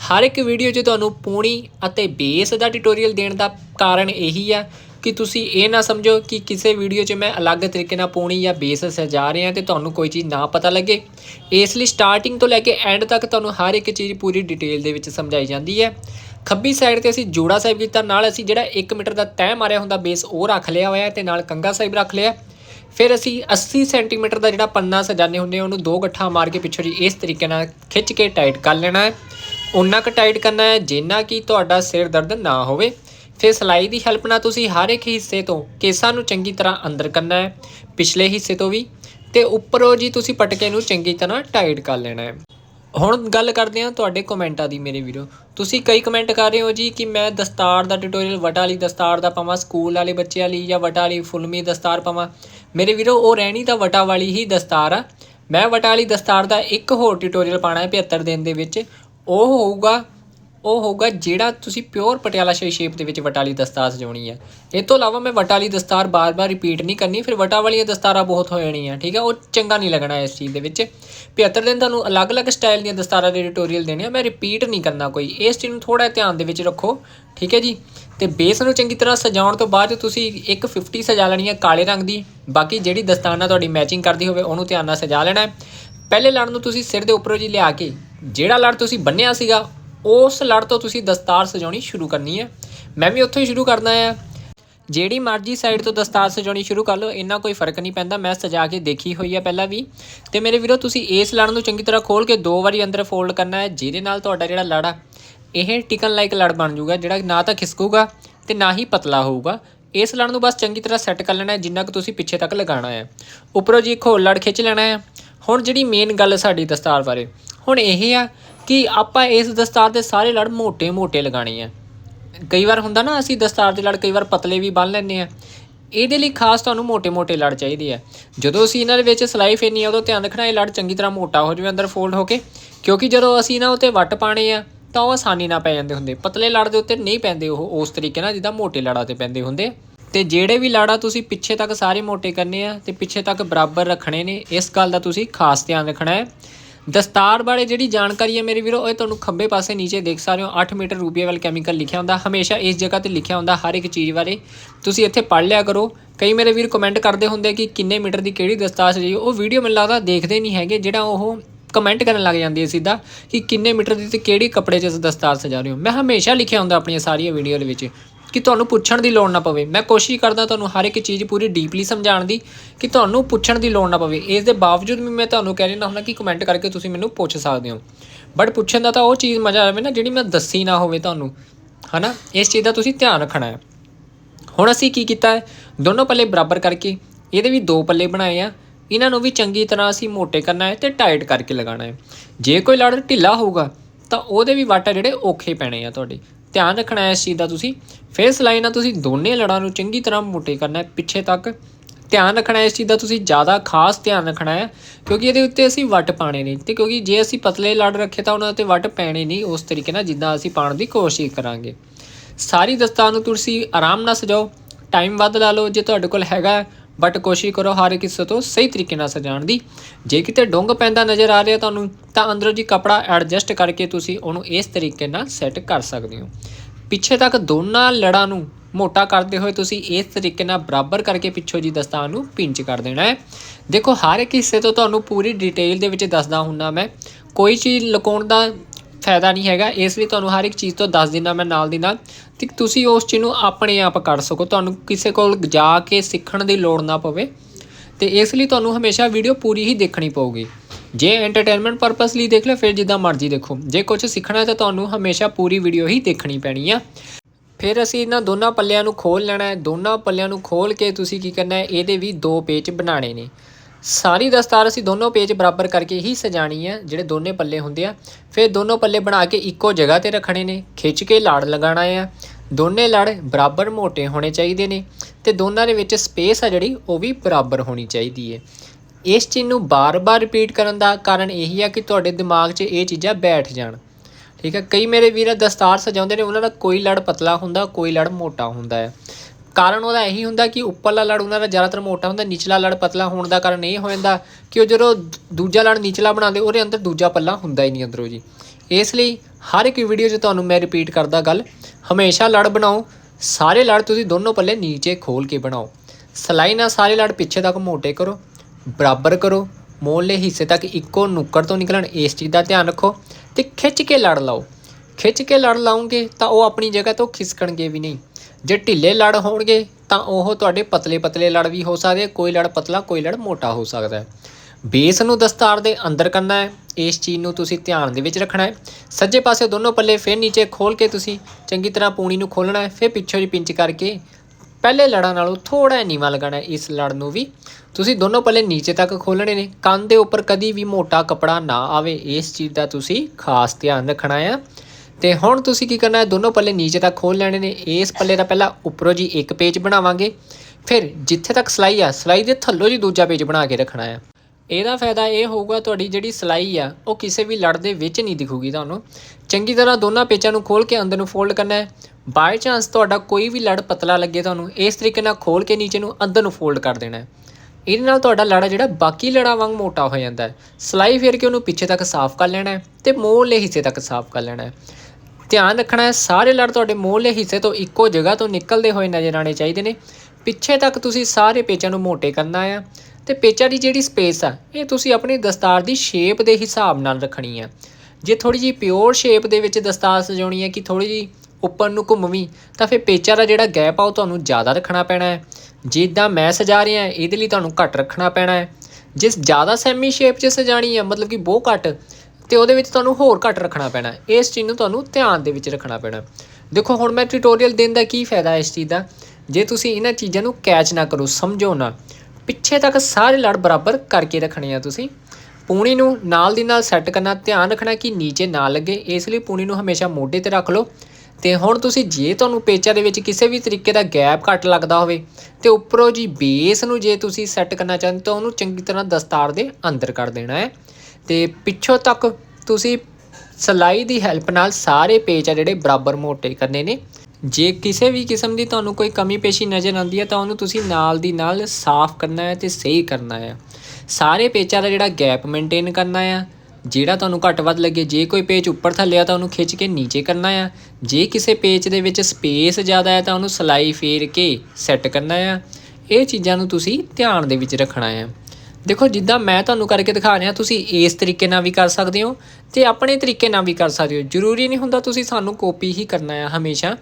ਹਰ ਇੱਕ ਵੀਡੀਓ 'ਚ ਤੁਹਾਨੂੰ ਪੂਣੀ ਅਤੇ ਬੇਸ ਦਾ ਟਿਊਟੋਰੀਅਲ ਦੇਣ ਦਾ ਕਾਰਨ ਇਹੀ ਆ ਕਿ ਤੁਸੀਂ ਇਹ ਨਾ ਸਮਝੋ ਕਿ ਕਿਸੇ ਵੀਡੀਓ 'ਚ ਮੈਂ ਅਲੱਗ ਤਰੀਕੇ ਨਾਲ ਪੂਣੀ ਜਾਂ ਬੇਸ ਸਜਾ ਰਿਹਾ ਤੇ ਤੁਹਾਨੂੰ ਕੋਈ ਚੀਜ਼ ਨਾ ਪਤਾ ਲੱਗੇ। ਇਸ ਲਈ ਸਟਾਰਟਿੰਗ ਤੋਂ ਲੈ ਕੇ ਐਂਡ ਤੱਕ ਤੁਹਾਨੂੰ ਹਰ ਇੱਕ ਚੀਜ਼ ਪੂਰੀ ਡਿਟੇਲ ਦੇ ਵਿੱਚ ਸਮਝਾਈ ਜਾਂਦੀ ਹੈ। ਖੱਬੀ ਸਾਈਡ ਤੇ ਅਸੀਂ ਜੋੜਾ ਸਾਹਿਬ ਕੀਤਾ, ਨਾਲ ਅਸੀਂ ਜਿਹੜਾ 1 ਮੀਟਰ ਦਾ ਤੈਅ ਮਾਰਿਆ ਹੁੰਦਾ ਬੇਸ ਉਹ ਰੱਖ ਲਿਆ ਹੋਇਆ ਹੈ ਤੇ ਨਾਲ ਕੰਗਾ ਸਾਹਿਬ ਰੱਖ ਲਿਆ ਫਿਰ ਅਸੀਂ 80 ਸੈਂਟੀਮੀਟਰ ਦਾ ਜਿਹੜਾ ਪੰਨਾ ਸਜਾਣੇ ਹੁੰਦੇ ਆ ਉਹਨੂੰ ਦੋ ਗੱਠਾਂ ਮਾਰ ਕੇ ਪਿੱਛੋਂ ਜੀ ਇਸ ਤਰੀਕੇ ਨਾਲ ਖਿੱਚ ਕੇ ਟਾਈਟ ਕਰ ਲੈਣਾ ਹੈ। ਉਨਾ ਕੁ ਟਾਈਟ ਕਰਨਾ ਹੈ, ਜਿੰਨਾ ਕਿ ਤੁਹਾਡਾ ਸਿਰ ਦਰਦ ਨਾ ਹੋਵੇ। ਫਿਰ ਸਲਾਈ ਦੀ ਹੈਲਪ ਨਾਲ ਤੁਸੀਂ ਹਰ ਇੱਕ ਹਿੱਸੇ ਤੋਂ ਕੇਸਾਂ ਨੂੰ ਚੰਗੀ ਤਰ੍ਹਾਂ ਅੰਦਰ ਕਰਨਾ ਹੈ, ਪਿਛਲੇ ਹਿੱਸੇ ਤੋਂ ਵੀ। ਤੇ ਉੱਪਰੋਂ ਜੀ ਤੁਸੀਂ ਪਟਕੇ ਨੂੰ ਚੰਗੀ ਤਰ੍ਹਾਂ ਟਾਈਟ ਕਰ ਲੈਣਾ ਹੈ। ਹੁਣ ਗੱਲ ਕਰਦੇ ਹਾਂ ਤੁਹਾਡੇ ਕਮੈਂਟਾਂ ਦੀ ਮੇਰੇ ਵੀਰੋ। ਤੁਸੀਂ ਕਈ ਕਮੈਂਟ ਕਰ ਰਹੇ ਹੋ ਜੀ ਕਿ ਮੈਂ ਦਸਤਾਰ ਦਾ ਟਿਊਟੋਰੀਅਲ ਵਟਾ ਵਾਲੀ ਦਸਤਾਰ ਦਾ ਪਾਵਾਂ ਸਕੂਲ ਵਾਲੇ ਬੱਚਿਆਂ ਲਈ ਜਾਂ ਵਟਾ ਵਾਲੀ ਫੁਲਮੀ ਦਸਤਾਰ ਪਾਵਾਂ। ਮੇਰੇ ਵੀਰੋ, ਉਹ ਰਹਿਣੀ ਤਾਂ ਵਟਾ ਵਾਲੀ ਹੀ ਦਸਤਾਰ ਆ। ਮੈਂ ਵਟਾ ਵਾਲੀ ਦਸਤਾਰ ਦਾ ਇੱਕ ਹੋਰ ਟਿਊਟੋਰੀਅਲ ਪਾਣਾ ਹੈ 75 ਦਿਨ ਦੇ ਵਿੱਚ। ਉਹ ਹੋਊਗਾ ਉਹ ਹੋਊਗਾ ਜਿਹੜਾ ਤੁਸੀਂ ਪਿਓਰ ਪਟਿਆਲਾ ਸ਼ਾਹੀ ਸ਼ੇਪ ਦੇ ਵਿੱਚ ਵਟਾਲੀ ਦਸਤਾਰ ਸਜਾਉਣੀ ਹੈ ਇਹ ਤੋਂ ਇਲਾਵਾ ਮੈਂ ਵਟਾਲੀ ਦਸਤਾਰ ਬਾਰ-ਬਾਰ ਰਿਪੀਟ ਨਹੀਂ ਕਰਨੀ, ਫਿਰ ਵਟਾ ਵਾਲੀਆਂ ਦਸਤਾਰਾਂ ਬਹੁਤ ਹੋ ਜਾਣੀਆਂ, ਠੀਕ ਹੈ ਉਹ ਚੰਗਾ ਨਹੀਂ ਲੱਗਣਾ ਇਸ ਚੀਜ਼ ਦੇ ਵਿੱਚ। 75 ਦਿਨ ਤੁਹਾਨੂੰ ਅਲੱਗ-ਅਲੱਗ ਸਟਾਈਲ ਦੀਆਂ ਦਸਤਾਰਾਂ ਦੇ ਟਿਊਟੋਰੀਅਲ ਦੇਣੇ ਆ, ਮੈਂ ਰਿਪੀਟ ਨਹੀਂ ਕਰਨਾ ਕੋਈ। ਇਸ ਚੀਜ਼ ਨੂੰ ਥੋੜਾ ਧਿਆਨ ਦੇ ਵਿੱਚ ਰੱਖੋ, ਠੀਕ ਹੈ ਜੀ? ਤੇ ਬੇਸ ਨੂੰ ਚੰਗੀ ਤਰ੍ਹਾਂ ਸਜਾਉਣ ਤੋਂ ਬਾਅਦ ਤੁਸੀਂ ਇੱਕ 50 ਸਜਾ ਲੈਣੀ ਹੈ ਕਾਲੇ ਰੰਗ ਦੀ। ਬਾਕੀ ਜਿਹੜੀ ਦਸਤਾਰ ਨਾਲ ਤੁਹਾਡੀ ਮੈਚਿੰਗ ਕਰਦੀ ਹੋਵੇ, ਉਹਨੂੰ ਧਿਆਨ ਨਾਲ ਸਜਾ ਲੈਣਾ ਹੈ। ਪਹਿਲੇ ਲੜ ਨੂੰ ਤੁਸੀਂ ਸਿਰ ਦੇ ਉੱਪਰੋਂ ਜੀ ਲਿਆ ਕੇ, ਜਿਹੜਾ ਲੜ ਤੁਸੀਂ ਬੰਨਿਆ ਸੀਗਾ, ਉਸ ਲੜ ਤੋਂ ਤੁਸੀਂ ਦਸਤਾਰ ਸਜਾਉਣੀ ਸ਼ੁਰੂ ਕਰਨੀ ਹੈ। ਮੈਂ ਵੀ ਉੱਥੋਂ ਹੀ ਸ਼ੁਰੂ ਕਰਨਾ ਹੈ। ਜਿਹੜੀ ਮਰਜ਼ੀ ਸਾਈਡ ਤੋਂ ਦਸਤਾਰ ਸਜਾਉਣੀ ਸ਼ੁਰੂ ਕਰ ਲਓ, ਇੰਨਾ ਕੋਈ ਫ਼ਰਕ ਨਹੀਂ ਪੈਂਦਾ, ਮੈਂ ਸਜਾ ਕੇ ਦੇਖੀ ਹੋਈ ਆ ਪਹਿਲਾਂ ਵੀ। ਤੇ ਮੇਰੇ ਵੀਰੋ, ਤੁਸੀਂ ਇਸ ਲੜ ਨੂੰ ਚੰਗੀ ਤਰ੍ਹਾਂ ਖੋਲ ਕੇ ਦੋ ਵਾਰੀ ਅੰਦਰ ਫੋਲਡ ਕਰਨਾ ਹੈ, ਜਿਹਦੇ ਨਾਲ ਤੁਹਾਡਾ ਜਿਹੜਾ ਲੜਾ ਇਹ ਟਿਕਨ ਲਾਈਕ ਲੜ ਬਣ ਜਾਊਗਾ, ਜਿਹੜਾ ਨਾ ਤਾਂ ਖਿਸਕੂਗਾ ਤੇ ਨਾ ਹੀ ਪਤਲਾ ਹੋਊਗਾ। ਇਸ ਲੜ ਨੂੰ ਬਸ ਚੰਗੀ ਤਰ੍ਹਾਂ ਸੈੱਟ ਕਰ ਲੈਣਾ ਹੈ, ਜਿੰਨਾ ਕਿ ਤੁਸੀਂ ਪਿੱਛੇ ਤੱਕ ਲਗਾਉਣਾ ਹੈ। ਉੱਪਰੋਂ ਜੀ ਇੱਕ ਹੋਰ ਲੜ ਖਿੱਚ ਲੈਣਾ ਹੈ। ਹੁਣ ਜਿਹੜੀ ਮੇਨ ਗੱਲ ਸਾਡੀ ਦਸਤਾਰ ਬਾਰੇ, ਹੁਣ ਇਹ ਆ ਕਿ ਆਪਾਂ ਇਸ ਦਸਤਾਰ ਦੇ ਸਾਰੇ ਲੜ ਮੋਟੇ ਮੋਟੇ ਲਗਾਣੇ ਆ। ਕਈ ਵਾਰ ਹੁੰਦਾ ਨਾ, ਅਸੀਂ ਦਸਤਾਰ ਦੇ ਲੜ ਕਈ ਵਾਰ ਪਤਲੇ ਵੀ ਬੰਨ ਲੈਂਦੇ ਆ ਇਹਦੇ ਲਈ ਖਾਸ ਤੁਹਾਨੂੰ ਮੋٹے-ਮੋٹے ਲੜ ਚਾਹੀਦੇ ਆ। ਜਦੋਂ ਅਸੀਂ ਇਹਨਾਂ ਦੇ ਵਿੱਚ ਸਲਾਈ ਫੇਰਨੀ ਆ, ਉਦੋਂ ਧਿਆਨ ਰੱਖਣਾ ਇਹ ਲੜ ਚੰਗੀ ਤਰ੍ਹਾਂ ਮੋਟਾ ਹੋ ਜਾਵੇ, ਅੰਦਰ ਫੋਲਡ ਹੋ ਕੇ। ਕਿਉਂਕਿ ਜਦੋਂ ਅਸੀਂ ਇਹਨਾਂ ਉੱਤੇ ਵੱਟ ਪਾਣੇ ਆ, ਤਾਂ ਉਹ ਆਸਾਨੀ ਨਾਲ ਪੈ ਜਾਂਦੇ ਹੁੰਦੇ। ਪਤਲੇ ਲੜ ਦੇ ਉੱਤੇ ਨਹੀਂ ਪੈਂਦੇ ਉਹ, ਉਸ ਤਰੀਕੇ ਨਾਲ ਜਿੱਦਾਂ ਮੋਟੇ ਲੜਾਂ ਤੇ ਪੈਂਦੇ ਹੁੰਦੇ ਤੇ ਜਿਹੜੇ ਵੀ ਲਾੜਾ ਤੁਸੀਂ ਪਿੱਛੇ ਤੱਕ ਸਾਰੇ ਮੋਟੇ ਕਰਨੇ ਆ, ਤੇ ਪਿੱਛੇ ਤੱਕ ਬਰਾਬਰ ਰੱਖਣੇ ਨੇ, ਇਸ ਗੱਲ ਦਾ ਤੁਸੀਂ ਖਾਸ ਧਿਆਨ ਰੱਖਣਾ ਹੈ। ਦਸਤਾਰ ਬਾਰੇ ਜਿਹੜੀ ਜਾਣਕਾਰੀ ਹੈ ਮੇਰੇ ਵੀਰੋ, ਇਹ ਤੁਹਾਨੂੰ ਖੱਬੇ ਪਾਸੇ ਨੀਚੇ ਦੇਖ ਸਕਦੇ ਹੋ। 8 ਮੀਟਰ ਰੂਬੀਆ ਵਾਲ ਕੈਮੀਕਲ ਲਿਖਿਆ ਹੁੰਦਾ। ਹਮੇਸ਼ਾ ਇਸ ਜਗ੍ਹਾ ਤੇ ਲਿਖਿਆ ਹੁੰਦਾ, ਹਰ ਇੱਕ ਚੀਜ਼ ਬਾਰੇ। ਤੁਸੀਂ ਇੱਥੇ ਪੜ੍ਹ ਲਿਆ ਕਰੋ। ਕਈ ਮੇਰੇ ਵੀਰ ਕਮੈਂਟ ਕਰਦੇ ਹੁੰਦੇ ਕਿ ਕਿੰਨੇ ਮੀਟਰ ਦੀ ਕਿਹੜੀ ਦਸਤਾਰ ਸਜਾਈ ਉਹ ਵੀਡੀਓ ਮੈਨੂੰ ਲੱਗਦਾ ਦੇਖਦੇ ਨਹੀਂ ਹੈਗੇ, ਜਿਹੜਾ ਉਹ ਕਮੈਂਟ ਕਰਨ ਲੱਗ ਜਾਂਦੀ ਹੈ ਸਿੱਧਾ ਕਿ ਕਿੰਨੇ ਮੀਟਰ ਦੀ ਤੇ ਕਿਹੜੀ ਕੱਪੜੇ 'ਚ ਦਸਤਾਰ ਸਜਾ ਰਹੇ ਹੋ। ਮੈਂ ਹਮੇਸ਼ਾ ਲਿਖਿਆ ਹੁੰਦਾ ਆਪਣੀਆਂ ਸਾਰੀਆਂ ਵੀਡੀਓ ਦੇ ਵਿੱਚ। ਕਿ ਤੁਹਾਨੂੰ ਪੁੱਛਣ ਦੀ ਲੋੜ ਨਾ ਪਵੇ। ਮੈਂ ਕੋਸ਼ਿਸ਼ ਕਰਦਾ ਤੁਹਾਨੂੰ ਹਰ ਇੱਕ ਚੀਜ਼ ਪੂਰੀ ਡੀਪਲੀ ਸਮਝਾਉਣ ਦੀ ਕਿ ਤੁਹਾਨੂੰ ਪੁੱਛਣ ਦੀ ਲੋੜ ਨਾ ਪਵੇ। ਇਸ ਦੇ ਬਾਵਜੂਦ ਵੀ ਮੈਂ ਤੁਹਾਨੂੰ ਕਹਿ ਰਿਹਾ ਹੁੰਦਾ ਕਿ ਕਮੈਂਟ ਕਰਕੇ ਤੁਸੀਂ ਮੈਨੂੰ ਪੁੱਛ ਸਕਦੇ ਹੋ। ਬਟ ਪੁੱਛਣ ਦਾ ਤਾਂ ਉਹ ਚੀਜ਼ ਮਜ਼ਾ ਆਵੇ ਨਾ ਜਿਹੜੀ ਮੈਂ ਦੱਸੀ ਨਾ ਹੋਵੇ ਤੁਹਾਨੂੰ। ਹਨਾ? ਇਸ ਚੀਜ਼ ਦਾ ਤੁਸੀਂ ਧਿਆਨ ਰੱਖਣਾ ਹੈ। ਹੁਣ ਅਸੀਂ ਕੀ ਕੀਤਾ ਹੈ? ਦੋਨੋਂ ਪੱਲੇ ਬਰਾਬਰ ਕਰਕੇ ਇਹਦੇ ਵੀ ਦੋ ਪੱਲੇ ਬਣਾਏ ਆ। ਇਹਨਾਂ ਨੂੰ ਵੀ ਚੰਗੀ ਤਰ੍ਹਾਂ ਅਸੀਂ ਮੋਟੇ ਕਰਨਾ ਹੈ ਤੇ ਟਾਈਟ ਕਰਕੇ ਲਗਾਉਣਾ ਹੈ। ਜੇ ਕੋਈ ਲੜ ਢਿੱਲਾ ਹੋਊਗਾ ਤਾਂ ਉਹਦੇ ਵੀ ਵਾਟਾ ਜਿਹੜੇ ਔਖੇ ਪੈਣੇ ਆ ਤੁਹਾਡੇ। ਧਿਆਨ ਰੱਖਣਾ ਹੈ ਇਸ ਚੀਜ਼ ਦਾ ਤੁਸੀਂ। ਫਿਰ ਸਲਾਈ ਨਾਲ ਤੁਸੀਂ ਦੋਨੇ ਲੜਾਂ ਨੂੰ ਚੰਗੀ ਤਰ੍ਹਾਂ ਮੋਟੇ ਕਰਨਾ ਹੈ ਪਿੱਛੇ ਤੱਕ। ਧਿਆਨ ਰੱਖਣਾ ਇਸ ਚੀਜ਼ ਦਾ ਤੁਸੀਂ ਜ਼ਿਆਦਾ ਖਾਸ ਧਿਆਨ ਰੱਖਣਾ ਹੈ, ਕਿਉਂਕਿ ਇਹਦੇ ਉੱਤੇ ਅਸੀਂ ਵੱਟ ਪਾਣੇ ਨਹੀਂ। ਤੇ ਕਿਉਂਕਿ ਜੇ ਅਸੀਂ ਪਤਲੇ ਲੜ ਰੱਖੇ ਤਾਂ ਉਹਨਾਂ ਉੱਤੇ ਵੱਟ ਪੈਣੇ ਨਹੀਂ, ਉਸ ਤਰੀਕੇ ਨਾਲ ਜਿੱਦਾਂ ਅਸੀਂ ਪਾਉਣ ਦੀ ਕੋਸ਼ਿਸ਼ ਕਰਾਂਗੇ। ਸਾਰੀ ਦਸਤਾਰ ਨੂੰ ਤੁਸੀਂ ਆਰਾਮ ਨਾਲ ਸਜਾਓ। ਟਾਈਮ ਵੱਧ ਲਾ ਲਓ ਜੇ ਤੁਹਾਡੇ ਕੋਲ ਹੈਗਾ ਬਟ ਕੋਸ਼ਿਸ਼ ਕਰੋ ਹਰ ਇੱਕ ਹਿੱਸੇ ਤੋਂ ਸਹੀ ਤਰੀਕੇ ਨਾਲ ਸਜਾਉਣ ਦੀ। ਜੇ ਕਿਤੇ ਡੁੰਗ ਪੈਂਦਾ ਨਜ਼ਰ ਆ ਰਿਹਾ ਤੁਹਾਨੂੰ, ਤਾਂ ਅੰਦਰੋਂ ਜੀ ਕਪੜਾ ਐਡਜਸਟ ਕਰਕੇ ਤੁਸੀਂ ਉਹਨੂੰ ਇਸ ਤਰੀਕੇ ਨਾਲ ਸੈੱਟ ਕਰ ਸਕਦੇ ਹੋ। ਪਿੱਛੇ ਤੱਕ ਦੋਨਾਂ ਲੜਾਂ ਨੂੰ ਮੋਟਾ ਕਰਦੇ ਹੋਏ ਤੁਸੀਂ ਇਸ ਤਰੀਕੇ ਨਾਲ ਬਰਾਬਰ ਕਰਕੇ ਪਿੱਛੋਂ ਜੀ ਦਸਤਾਰ ਨੂੰ ਪਿੰਚ ਕਰ ਦੇਣਾ ਹੈ। ਦੇਖੋ, ਹਰ ਇੱਕ ਹਿੱਸੇ ਤੋਂ ਤੁਹਾਨੂੰ ਪੂਰੀ ਡਿਟੇਲ ਦੇ ਵਿੱਚ ਦੱਸਦਾ ਹੁੰਨਾ ਮੈਂ। ਕੋਈ ਚੀਜ਼ ਲੁਕਾਉਣ ਦਾ ਫਾਇਦਾ ਨਹੀਂ ਹੈਗਾ। ਇਸ ਲਈ ਤੁਹਾਨੂੰ ਹਰ ਇੱਕ ਚੀਜ਼ ਤੋਂ ਦੱਸ ਦਿੰਦਾ ਮੈਂ ਨਾਲ ਦੀ ਨਾਲ। ਤੇ ਤੁਸੀਂ ਉਸ ਚੀਜ਼ ਨੂੰ ਆਪਣੇ ਆਪ ਕਰ ਸਕੋ। ਤੁਹਾਨੂੰ ਕਿਸੇ ਕੋਲ ਜਾ ਕੇ ਸਿੱਖਣ ਦੀ ਲੋੜ ਨਾ ਪਵੇ। ਤੇ ਇਸ ਲਈ ਤੁਹਾਨੂੰ ਹਮੇਸ਼ਾ ਵੀਡੀਓ ਪੂਰੀ ਹੀ ਦੇਖਣੀ ਪਊਗੀ। ਜੇ ਐਂਟਰਟੇਨਮੈਂਟ ਪਰਪਸ ਲਈ ਦੇਖ ਲਿਓ, ਫਿਰ ਜਿੱਦਾਂ ਮਰਜ਼ੀ ਦੇਖੋ। ਜੇ ਕੁਝ ਸਿੱਖਣਾ ਹੈ ਤਾਂ ਤੁਹਾਨੂੰ ਹਮੇਸ਼ਾ ਪੂਰੀ ਵੀਡੀਓ ਹੀ ਦੇਖਣੀ ਪੈਣੀ ਆ। ਫਿਰ ਅਸੀਂ ਇਹਨਾਂ ਦੋਨਾਂ ਪੱਲਿਆਂ ਨੂੰ ਖੋਲ ਲੈਣਾ ਹੈ। ਦੋਨਾਂ ਪੱਲਿਆਂ ਨੂੰ ਖੋਲ ਕੇ ਤੁਸੀਂ ਕੀ ਕਰਨਾ ਹੈ? ਇਹਦੇ ਵੀ ਦੋ ਪੇਚ ਬਣਾਣੇ ਨੇ। ਸਾਰੀ ਦਸਤਾਰ ਅਸੀਂ ਦੋਨੋਂ ਪੇਜ ਬਰਾਬਰ ਕਰਕੇ ਹੀ ਸਜਾਣੀ ਹੈ ਜਿਹੜੇ ਦੋਨੇ ਪੱਲੇ ਹੁੰਦੇ ਆ। ਫਿਰ ਦੋਨੋਂ ਪੱਲੇ ਬਣਾ ਕੇ ਇੱਕੋ ਜਗ੍ਹਾ ਤੇ ਰੱਖਣੇ ਨੇ, ਖਿੱਚ ਕੇ ਲੜ ਲਗਾਉਣਾ ਆ। ਦੋਨੇ ਲੜ ਬਰਾਬਰ ਮੋਟੇ ਹੋਣੇ ਚਾਹੀਦੇ ਨੇ ਤੇ ਦੋਨਾਂ ਦੇ ਵਿੱਚ ਸਪੇਸ ਆ ਜਿਹੜੀ, ਉਹ ਵੀ ਬਰਾਬਰ ਹੋਣੀ ਚਾਹੀਦੀ ਹੈ ਇਸ ਚੀਜ਼ ਨੂੰ ਬਾਰ-ਬਾਰ ਰਿਪੀਟ ਕਰਨ ਦਾ ਕਾਰਨ ਇਹੀ ਆ ਕਿ ਤੁਹਾਡੇ ਦਿਮਾਗ 'ਚ ਇਹ ਚੀਜ਼ਾਂ ਬੈਠ ਜਾਣ। ਠੀਕ ਹੈ ਕਈ ਮੇਰੇ ਵੀਰ ਦਸਤਾਰ ਸਜਾਉਂਦੇ ਨੇ, ਉਹਨਾਂ ਦਾ ਕੋਈ ਲੜ ਪਤਲਾ ਹੁੰਦਾ, ਕੋਈ ਲੜ ਮੋਟਾ ਹੁੰਦਾ ਹੈ ਕਾਰਨ ਉਹਦਾ ਇਹੀ ਹੁੰਦਾ ਕਿ ਉੱਪਰਲਾ ਲੜ ਉਹਨਾਂ ਦਾ ਜ਼ਿਆਦਾਤਰ ਮੋਟਾ ਹੁੰਦਾ, ਨਿਚਲਾ ਲੜ ਪਤਲਾ ਹੋਣ ਦਾ ਕਾਰਨ ਇਹ ਹੋ ਜਾਂਦਾ ਕਿ ਉਹ ਜਦੋਂ ਦੂਜਾ ਲੜ ਨਿਚਲਾ ਬਣਾਉਂਦੇ, ਉਹਦੇ ਅੰਦਰ ਦੂਜਾ ਪੱਲਾ ਹੁੰਦਾ ਹੀ ਨਹੀਂ ਅੰਦਰੋਂ ਜੀ। ਇਸ ਲਈ ਹਰ ਇੱਕ ਵੀਡੀਓ 'ਚ ਤੁਹਾਨੂੰ ਮੈਂ ਰਿਪੀਟ ਕਰਦਾ ਗੱਲ, ਹਮੇਸ਼ਾ ਲੜ ਬਣਾਓ, ਸਾਰੇ ਲੜ ਤੁਸੀਂ ਦੋਨੋਂ ਪੱਲੇ ਨੀਚੇ ਖੋਲ ਕੇ ਬਣਾਓ। ਸਲਾਈ ਨਾਲ ਸਾਰੇ ਲੜ ਪਿੱਛੇ ਤੱਕ ਮੋਟੇ ਕਰੋ, ਬਰਾਬਰ ਕਰੋ, ਮੋਲੇ ਹਿੱਸੇ ਤੱਕ ਇੱਕੋ ਨੁੱਕਰ ਤੋਂ ਨਿਕਲਣ, ਇਸ ਚੀਜ਼ ਦਾ ਧਿਆਨ ਰੱਖੋ ਤੇ ਖਿੱਚ ਕੇ ਲੜ ਲਾਓ। ਖਿੱਚ ਕੇ ਲੜ ਲਾਉਂਗੇ ਤਾਂ ਉਹ ਆਪਣੀ ਜਗ੍ਹਾ ਤੋਂ ਖਿਸਕਣਗੇ ਵੀ ਨਹੀਂ। ਜੇ ਢਿੱਲੇ ਲੜ ਹੋਣਗੇ, ਤਾਂ ਉਹ ਤੁਹਾਡੇ ਪਤਲੇ ਪਤਲੇ ਲੜ ਵੀ ਹੋ ਸਕਦੇ ਕੋਈ ਲੜ ਪਤਲਾ, ਕੋਈ ਲੜ ਮੋਟਾ ਹੋ ਸਕਦਾ ਹੈ। ਬੇਸ ਨੂੰ ਦਸਤਾਰ ਦੇ ਅੰਦਰ ਕਰਨਾ ਹੈ, ਇਸ ਚੀਜ਼ ਨੂੰ ਤੁਸੀਂ ਧਿਆਨ ਦੇ ਵਿੱਚ ਰੱਖਣਾ ਹੈ। ਸੱਜੇ ਪਾਸੇ ਦੋਨੋਂ ਪੱਲੇ ਫਿਰ ਨੀਚੇ ਖੋਲ ਕੇ ਤੁਸੀਂ ਚੰਗੀ ਤਰ੍ਹਾਂ ਪੂਣੀ ਨੂੰ ਖੋਲਣਾ ਹੈ, ਫਿਰ ਪਿੱਛੋਂ ਦੀ ਪਿੰਚ ਕਰਕੇ ਪਹਿਲੇ ਲੜਾਂ ਨਾਲੋਂ ਥੋੜਾ ਨੀਵਾਂ ਲਗਾਣਾ ਇਸ ਲੜ ਨੂੰ ਵੀ। ਤੁਸੀਂ ਦੋਨੋਂ ਪੱਲੇ ਨੀਚੇ ਤੱਕ ਖੋਲਣੇ ਨੇ, ਕੰਨ ਦੇ ਉੱਪਰ ਕਦੀ ਵੀ ਮੋਟਾ ਕਪੜਾ ਨਾ ਆਵੇ, ਇਸ ਚੀਜ਼ ਦਾ ਤੁਸੀਂ ਖਾਸ ਧਿਆਨ ਰੱਖਣਾ ਹੈ। ਤੇ ਹੁਣ ਤੁਸੀਂ ਕੀ ਕਰਨਾ ਹੈ? ਦੋਨੋਂ ਪੱਲੇ ਨੀਚੇ ਤੱਕ ਖੋਲ ਲੈਣੇ ਨੇ। ਇਸ ਪੱਲੇ ਦਾ ਪਹਿਲਾਂ ਉੱਪਰੋਂ ਜੀ ਇੱਕ ਪੇਜ ਬਣਾਵਾਂਗੇ। ਫਿਰ ਜਿੱਥੇ ਤੱਕ ਸਲਾਈ ਆ, ਸਲਾਈ ਦੇ ਥੱਲੋਂ ਜੀ ਦੂਜਾ ਪੇਜ ਬਣਾ ਕੇ ਰੱਖਣਾ ਹੈ। ਇਹਦਾ ਫਾਇਦਾ ਇਹ ਹੋਊਗਾ ਤੁਹਾਡੀ ਜਿਹੜੀ ਸਲਾਈ ਆ, ਉਹ ਕਿਸੇ ਵੀ ਲੜ ਦੇ ਵਿੱਚ ਨਹੀਂ ਦਿਖੂਗੀ ਤੁਹਾਨੂੰ। ਚੰਗੀ ਤਰ੍ਹਾਂ ਦੋਨਾਂ ਪੇਚਾਂ ਨੂੰ ਖੋਲ ਕੇ ਅੰਦਰ ਨੂੰ ਫੋਲਡ ਕਰਨਾ ਹੈ। ਬਾਈ ਚਾਂਸ ਤੁਹਾਡਾ ਕੋਈ ਵੀ ਲੜ ਪਤਲਾ ਲੱਗੇ ਤੁਹਾਨੂੰ, ਇਸ ਤਰੀਕੇ ਨਾਲ ਖੋਲ ਕੇ ਨੀਚੇ ਨੂੰ ਅੰਦਰ ਨੂੰ ਫੋਲਡ ਕਰ ਦੇਣਾ ਹੈ। ਇਹਦੇ ਨਾਲ ਤੁਹਾਡਾ ਲੜਾ ਜਿਹੜਾ ਬਾਕੀ ਲੜਾਂ ਵਾਂਗ ਮੋਟਾ ਹੋ ਜਾਂਦਾ ਹੈ। ਸਲਾਈ ਫੇਰ ਕੇ ਉਹਨੂੰ ਪਿੱਛੇ ਤੱਕ ਸਾਫ਼ ਕਰ ਲੈਣਾ ਹੈ ਤੇ ਮੋਹਲੇ ਹਿੱਸੇ ਤੱਕ ਸਾਫ਼ ਕਰ ਲੈਣਾ ਹੈ। ਧਿਆਨ ਰੱਖਣਾ ਹੈ, ਸਾਰੇ ਲੜ ਤੁਹਾਡੇ ਮੋਹਲੇ ਹਿੱਸੇ ਤੋਂ ਇੱਕੋ ਜਗ੍ਹਾ ਤੋਂ ਨਿਕਲਦੇ ਹੋਏ ਨਜ਼ਰ ਆਣੇ ਚਾਹੀਦੇ ਨੇ। ਪਿੱਛੇ ਤੱਕ ਤੁਸੀਂ ਸਾਰੇ ਪੇਚਾਂ ਨੂੰ ਮੋਟੇ ਕਰਨਾ ਆ ਤੇ ਪੇਚਾਂ ਦੀ ਜਿਹੜੀ ਸਪੇਸ ਆ, ਇਹ ਤੁਸੀਂ ਆਪਣੀ ਦਸਤਾਰ ਦੀ ਸ਼ੇਪ ਦੇ ਹਿਸਾਬ ਨਾਲ ਰੱਖਣੀ ਹੈ। ਜੇ ਥੋੜੀ ਜੀ ਪਿਓਰ ਸ਼ੇਪ ਦੇ ਵਿੱਚ ਦਸਤਾਰ ਸਜਾਉਣੀ ਹੈ ਕਿ ਥੋੜੀ ਜੀ ਉੱਪਰ ਨੂੰ ਘੁੰਮਵੀਂ, ਤਾਂ ਫਿਰ ਪੇਚਾ ਦਾ ਜਿਹੜਾ ਗੈਪ ਆ, ਉਹ ਤੁਹਾਨੂੰ ਜ਼ਿਆਦਾ ਰੱਖਣਾ ਪੈਣਾ ਹੈ। ਜਿੱਦਾਂ ਮੈਂ ਸਜਾ ਰਿਹਾ ਇਹਦੇ ਲਈ ਤੁਹਾਨੂੰ ਘੱਟ ਰੱਖਣਾ ਪੈਣਾ ਹੈ। ਜੇ ਜ਼ਿਆਦਾ ਸੈਮੀ ਸ਼ੇਪ 'ਚ ਸਜਾਣੀ ਹੈ, ਮਤਲਬ ਕਿ ਬਹੁਤ ਘੱਟ ਤੇ ਉਹਦੇ ਵਿੱਚ ਤੁਹਾਨੂੰ ਹੋਰ ਘੱਟ ਰੱਖਣਾ ਪੈਣਾ। ਇਸ ਚੀਜ਼ ਨੂੰ ਤੁਹਾਨੂੰ ਧਿਆਨ ਦੇ ਵਿੱਚ ਰੱਖਣਾ ਪੈਣਾ। ਦੇਖੋ, ਹੁਣ ਮੈਂ ਟਿਊਟੋਰੀਅਲ ਦੇਣ ਦਾ ਕੀ ਫਾਇਦਾ ਇਸ ਚੀਜ਼ ਦਾ? ਜੇ ਤੁਸੀਂ ਇਹਨਾਂ ਚੀਜ਼ਾਂ ਨੂੰ ਕੈਚ ਨਾ ਕਰੋ, ਸਮਝੋ ਨਾ। ਪਿੱਛੇ ਤੱਕ ਸਾਰੇ ਲੜ ਬਰਾਬਰ ਕਰਕੇ ਰੱਖਣੇ ਆ ਤੁਸੀਂ। ਪੂਣੀ ਨੂੰ ਨਾਲ ਦੀ ਨਾਲ ਸੈੱਟ ਕਰਨਾ, ਧਿਆਨ ਰੱਖਣਾ ਕਿ ਨੀਚੇ ਨਾ ਲੱਗੇ। ਇਸ ਲਈ ਪੂਣੀ ਨੂੰ ਹਮੇਸ਼ਾ ਮੋਢੇ ਤੇ ਰੱਖ ਲਓ। ਤੇ ਹੁਣ ਤੁਸੀਂ ਜੇ ਤੁਹਾਨੂੰ ਪੇਚਾਂ ਦੇ ਵਿੱਚ ਕਿਸੇ ਵੀ ਤਰੀਕੇ ਦਾ ਗੈਪ ਘੱਟ ਲੱਗਦਾ ਹੋਵੇ, ਤੇ ਉੱਪਰੋਂ ਜੀ ਬੇਸ ਨੂੰ ਜੇ ਤੁਸੀਂ ਸੈੱਟ ਕਰਨਾ ਚਾਹੁੰਦੇ ਤਾਂ ਉਹਨੂੰ ਚੰਗੀ ਤਰ੍ਹਾਂ ਦਸਤਾਰ ਦੇ ਅੰਦਰ ਕਰ ਦੇਣਾ ਹੈ। ਤੇ ਪਿੱਛੋਂ ਤੱਕ ਤੁਸੀਂ ਸਲਾਈ ਦੀ ਹੈਲਪ ਨਾਲ ਸਾਰੇ ਪੇਚ ਆ ਜਿਹੜੇ ਬਰਾਬਰ ਮੋਟੇ ਕਰਨੇ ਨੇ। ਜੇ ਕਿਸੇ ਵੀ ਕਿਸਮ ਦੀ ਤੁਹਾਨੂੰ ਕੋਈ ਕਮੀ ਪੇਸ਼ੀ ਨਜ਼ਰ ਆਉਂਦੀ ਹੈ ਤਾਂ ਉਹਨੂੰ ਤੁਸੀਂ ਨਾਲ ਦੀ ਨਾਲ ਸਾਫ਼ ਕਰਨਾ ਹੈ ਤੇ ਸਹੀ ਕਰਨਾ ਹੈ। ਸਾਰੇ ਪੇਚਾਂ ਦਾ ਜਿਹੜਾ ਗੈਪ ਮੇਨਟੇਨ ਕਰਨਾ ਆ ਜਿਹੜਾ ਤੁਹਾਨੂੰ ਘੱਟ ਵੱਧ ਲੱਗੇ, ਜੇ ਕੋਈ ਪੇਜ ਉੱਪਰ ਥੱਲੇ ਆ ਤਾਂ ਉਹਨੂੰ ਖਿੱਚ ਕੇ ਨੀਚੇ ਕਰਨਾ ਆ ਜੇ ਕਿਸੇ ਪੇਜ ਦੇ ਵਿੱਚ ਸਪੇਸ ਜ਼ਿਆਦਾ ਹੈ ਤਾਂ ਉਹਨੂੰ ਸਲਾਈ ਫੇਰ ਕੇ ਸੈੱਟ ਕਰਨਾ ਆ ਇਹ ਚੀਜ਼ਾਂ ਨੂੰ ਤੁਸੀਂ ਧਿਆਨ ਦੇ ਵਿੱਚ ਰੱਖਣਾ ਆ ਦੇਖੋ, ਜਿੱਦਾਂ ਮੈਂ ਤੁਹਾਨੂੰ ਕਰਕੇ ਦਿਖਾ ਰਿਹਾ, ਤੁਸੀਂ ਇਸ ਤਰੀਕੇ ਨਾਲ ਵੀ ਕਰ ਸਕਦੇ ਹੋ ਤੇ ਆਪਣੇ ਤਰੀਕੇ ਨਾਲ ਵੀ ਕਰ ਸਕਦੇ ਹੋ। ਜ਼ਰੂਰੀ ਨਹੀਂ ਹੁੰਦਾ ਤੁਸੀਂ ਸਾਨੂੰ ਕਾਪੀ ਹੀ ਕਰਨਾ ਹੈ ਹਮੇਸ਼ਾ।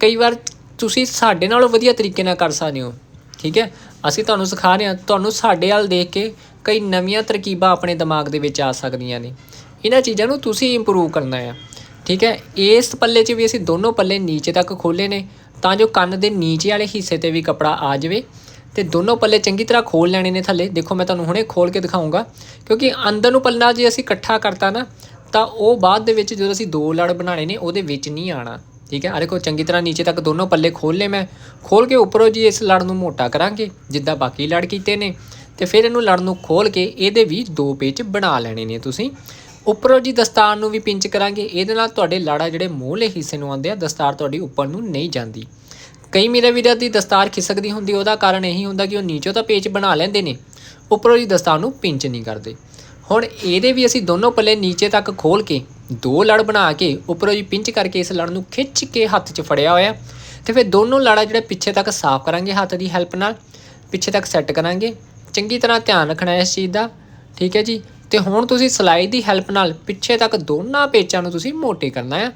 ਕਈ ਵਾਰ ਤੁਸੀਂ ਸਾਡੇ ਨਾਲੋਂ ਵਧੀਆ ਤਰੀਕੇ ਨਾਲ ਕਰ ਸਕਦੇ ਹੋ, ਠੀਕ ਹੈ? ਅਸੀਂ ਤੁਹਾਨੂੰ ਸਿਖਾ ਰਹੇ ਹਾਂ, ਤੁਹਾਨੂੰ ਸਾਡੇ ਵੱਲ ਦੇਖ ਕੇ ਕਈ ਨਵੀਆਂ ਤਰਕੀਬਾਂ ਆਪਣੇ ਦਿਮਾਗ ਦੇ ਵਿੱਚ ਆ ਸਕਦੀਆਂ ਨੇ। ਇਹਨਾਂ ਚੀਜ਼ਾਂ ਨੂੰ ਤੁਸੀਂ ਇੰਪਰੂਵ ਕਰਨਾ ਹੈ ਠੀਕ ਹੈ? ਇਸ ਪੱਲੇ 'ਚ ਵੀ ਅਸੀਂ ਦੋਨੋਂ ਪੱਲੇ ਨੀਚੇ ਤੱਕ ਖੋਲੇ ਨੇ ਤਾਂ ਜੋ ਕੰਨ ਦੇ ਨੀਚੇ ਵਾਲੇ ਹਿੱਸੇ ਤੇ ਵੀ ਕਪੜਾ ਆ ਜਾਵੇ। ਤੇ ਦੋਨੋਂ ਪੱਲੇ ਚੰਗੀ ਤਰ੍ਹਾਂ ਖੋਲ ਲੈਣੇ ਨੇ ਥੱਲੇ। ਦੇਖੋ, ਮੈਂ ਤੁਹਾਨੂੰ ਹੁਣੇ ਖੋਲ ਕੇ ਦਿਖਾਉਂਗਾ। ਕਿਉਂਕਿ ਅੰਦਰ ਨੂੰ ਪੱਲਾ ਜੇ ਅਸੀਂ ਇਕੱਠਾ ਕਰਤਾ ਨਾ, ਤਾਂ ਉਹ ਬਾਅਦ ਦੇ ਵਿੱਚ ਜਦੋਂ ਅਸੀਂ ਦੋ ਲੜ ਬਣਾਣੇ ਨੇ, ਉਹਦੇ ਵਿੱਚ ਨਹੀਂ ਆਣਾ ਠੀਕ ਹੈ? ਆ ਦੇਖੋ, ਚੰਗੀ ਤਰ੍ਹਾਂ ਨੀਚੇ ਤੱਕ ਦੋਨੋਂ ਪੱਲੇ ਖੋਲ ਲਏ ਮੈਂ। ਖੋਲ ਕੇ ਉੱਪਰੋਂ ਜੀ ਇਸ ਲੜ ਨੂੰ ਮੋਟਾ ਕਰਾਂਗੇ, ਜਿੱਦਾਂ ਬਾਕੀ ਲੜ ਕੀਤੇ ਨੇ। ਤੇ ਫਿਰ ਇਹਨੂੰ ਲੜ ਨੂੰ ਖੋਲ ਕੇ ਇਹਦੇ ਵੀ ਦੋ ਪੇਚ ਬਣਾ ਲੈਣੇ ਨੇ ਤੁਸੀਂ। ਉੱਪਰੋਂ ਜੀ ਦਸਤਾਰ ਨੂੰ ਵੀ ਪਿੰਚ ਕਰਾਂਗੇ। ਇਹਦੇ ਨਾਲ ਤੁਹਾਡੇ ਲੜਾ ਜਿਹੜੇ ਮੂਹਲੇ ਹਿੱਸੇ ਨੂੰ ਆਉਂਦੇ ਆ, ਦਸਤਾਰ ਤੁਹਾਡੀ ਉੱਪਰ ਨੂੰ ਨਹੀਂ ਜਾਂਦੀ। ਕਈ ਮੇਰੇ ਵੀਰਾਂ ਦੀ ਦਸਤਾਰ ਖਿਸਕਦੀ ਹੁੰਦੀ, ਉਹਦਾ ਕਾਰਨ ਇਹੀ ਹੁੰਦਾ ਕਿ ਉਹ ਨੀਚੋਂ ਤਾਂ ਪੇਚ ਬਣਾ ਲੈਂਦੇ ਨੇ, ਉੱਪਰੋਂ ਦੀ ਦਸਤਾਰ ਨੂੰ ਪਿੰਚ ਨਹੀਂ ਕਰਦੇ। ਹੁਣ ਇਹਦੇ ਵੀ ਅਸੀਂ ਦੋਨੋਂ ਪੱਲੇ ਨੀਚੇ ਤੱਕ ਖੋਲ ਕੇ, ਦੋ ਲੜ ਬਣਾ ਕੇ, ਉੱਪਰੋਂ ਜੀ ਪਿੰਚ ਕਰਕੇ ਇਸ ਲੜ ਨੂੰ ਖਿੱਚ ਕੇ ਹੱਥ 'ਚ ਫੜਿਆ ਹੋਇਆ, ਤੇ ਫਿਰ ਦੋਨੋਂ ਲੜਾ ਜਿਹੜੇ ਪਿੱਛੇ ਤੱਕ ਸਾਫ਼ ਕਰਾਂਗੇ ਹੱਥ ਦੀ ਹੈਲਪ ਨਾਲ, ਪਿੱਛੇ ਤੱਕ ਸੈੱਟ ਕਰਾਂਗੇ। ਚੰਗੀ ਤਰ੍ਹਾਂ ਧਿਆਨ ਰੱਖਣਾ ਇਸ ਚੀਜ਼ ਦਾ, ਠੀਕ ਹੈ ਜੀ? ਤੇ ਹੁਣ ਤੁਸੀਂ ਸਲਾਈ ਦੀ ਹੈਲਪ ਨਾਲ ਪਿੱਛੇ ਤੱਕ ਦੋਨਾਂ ਪੇਚਾਂ ਨੂੰ ਤੁਸੀਂ ਮੋਟੇ ਕਰਨਾ ਹੈ।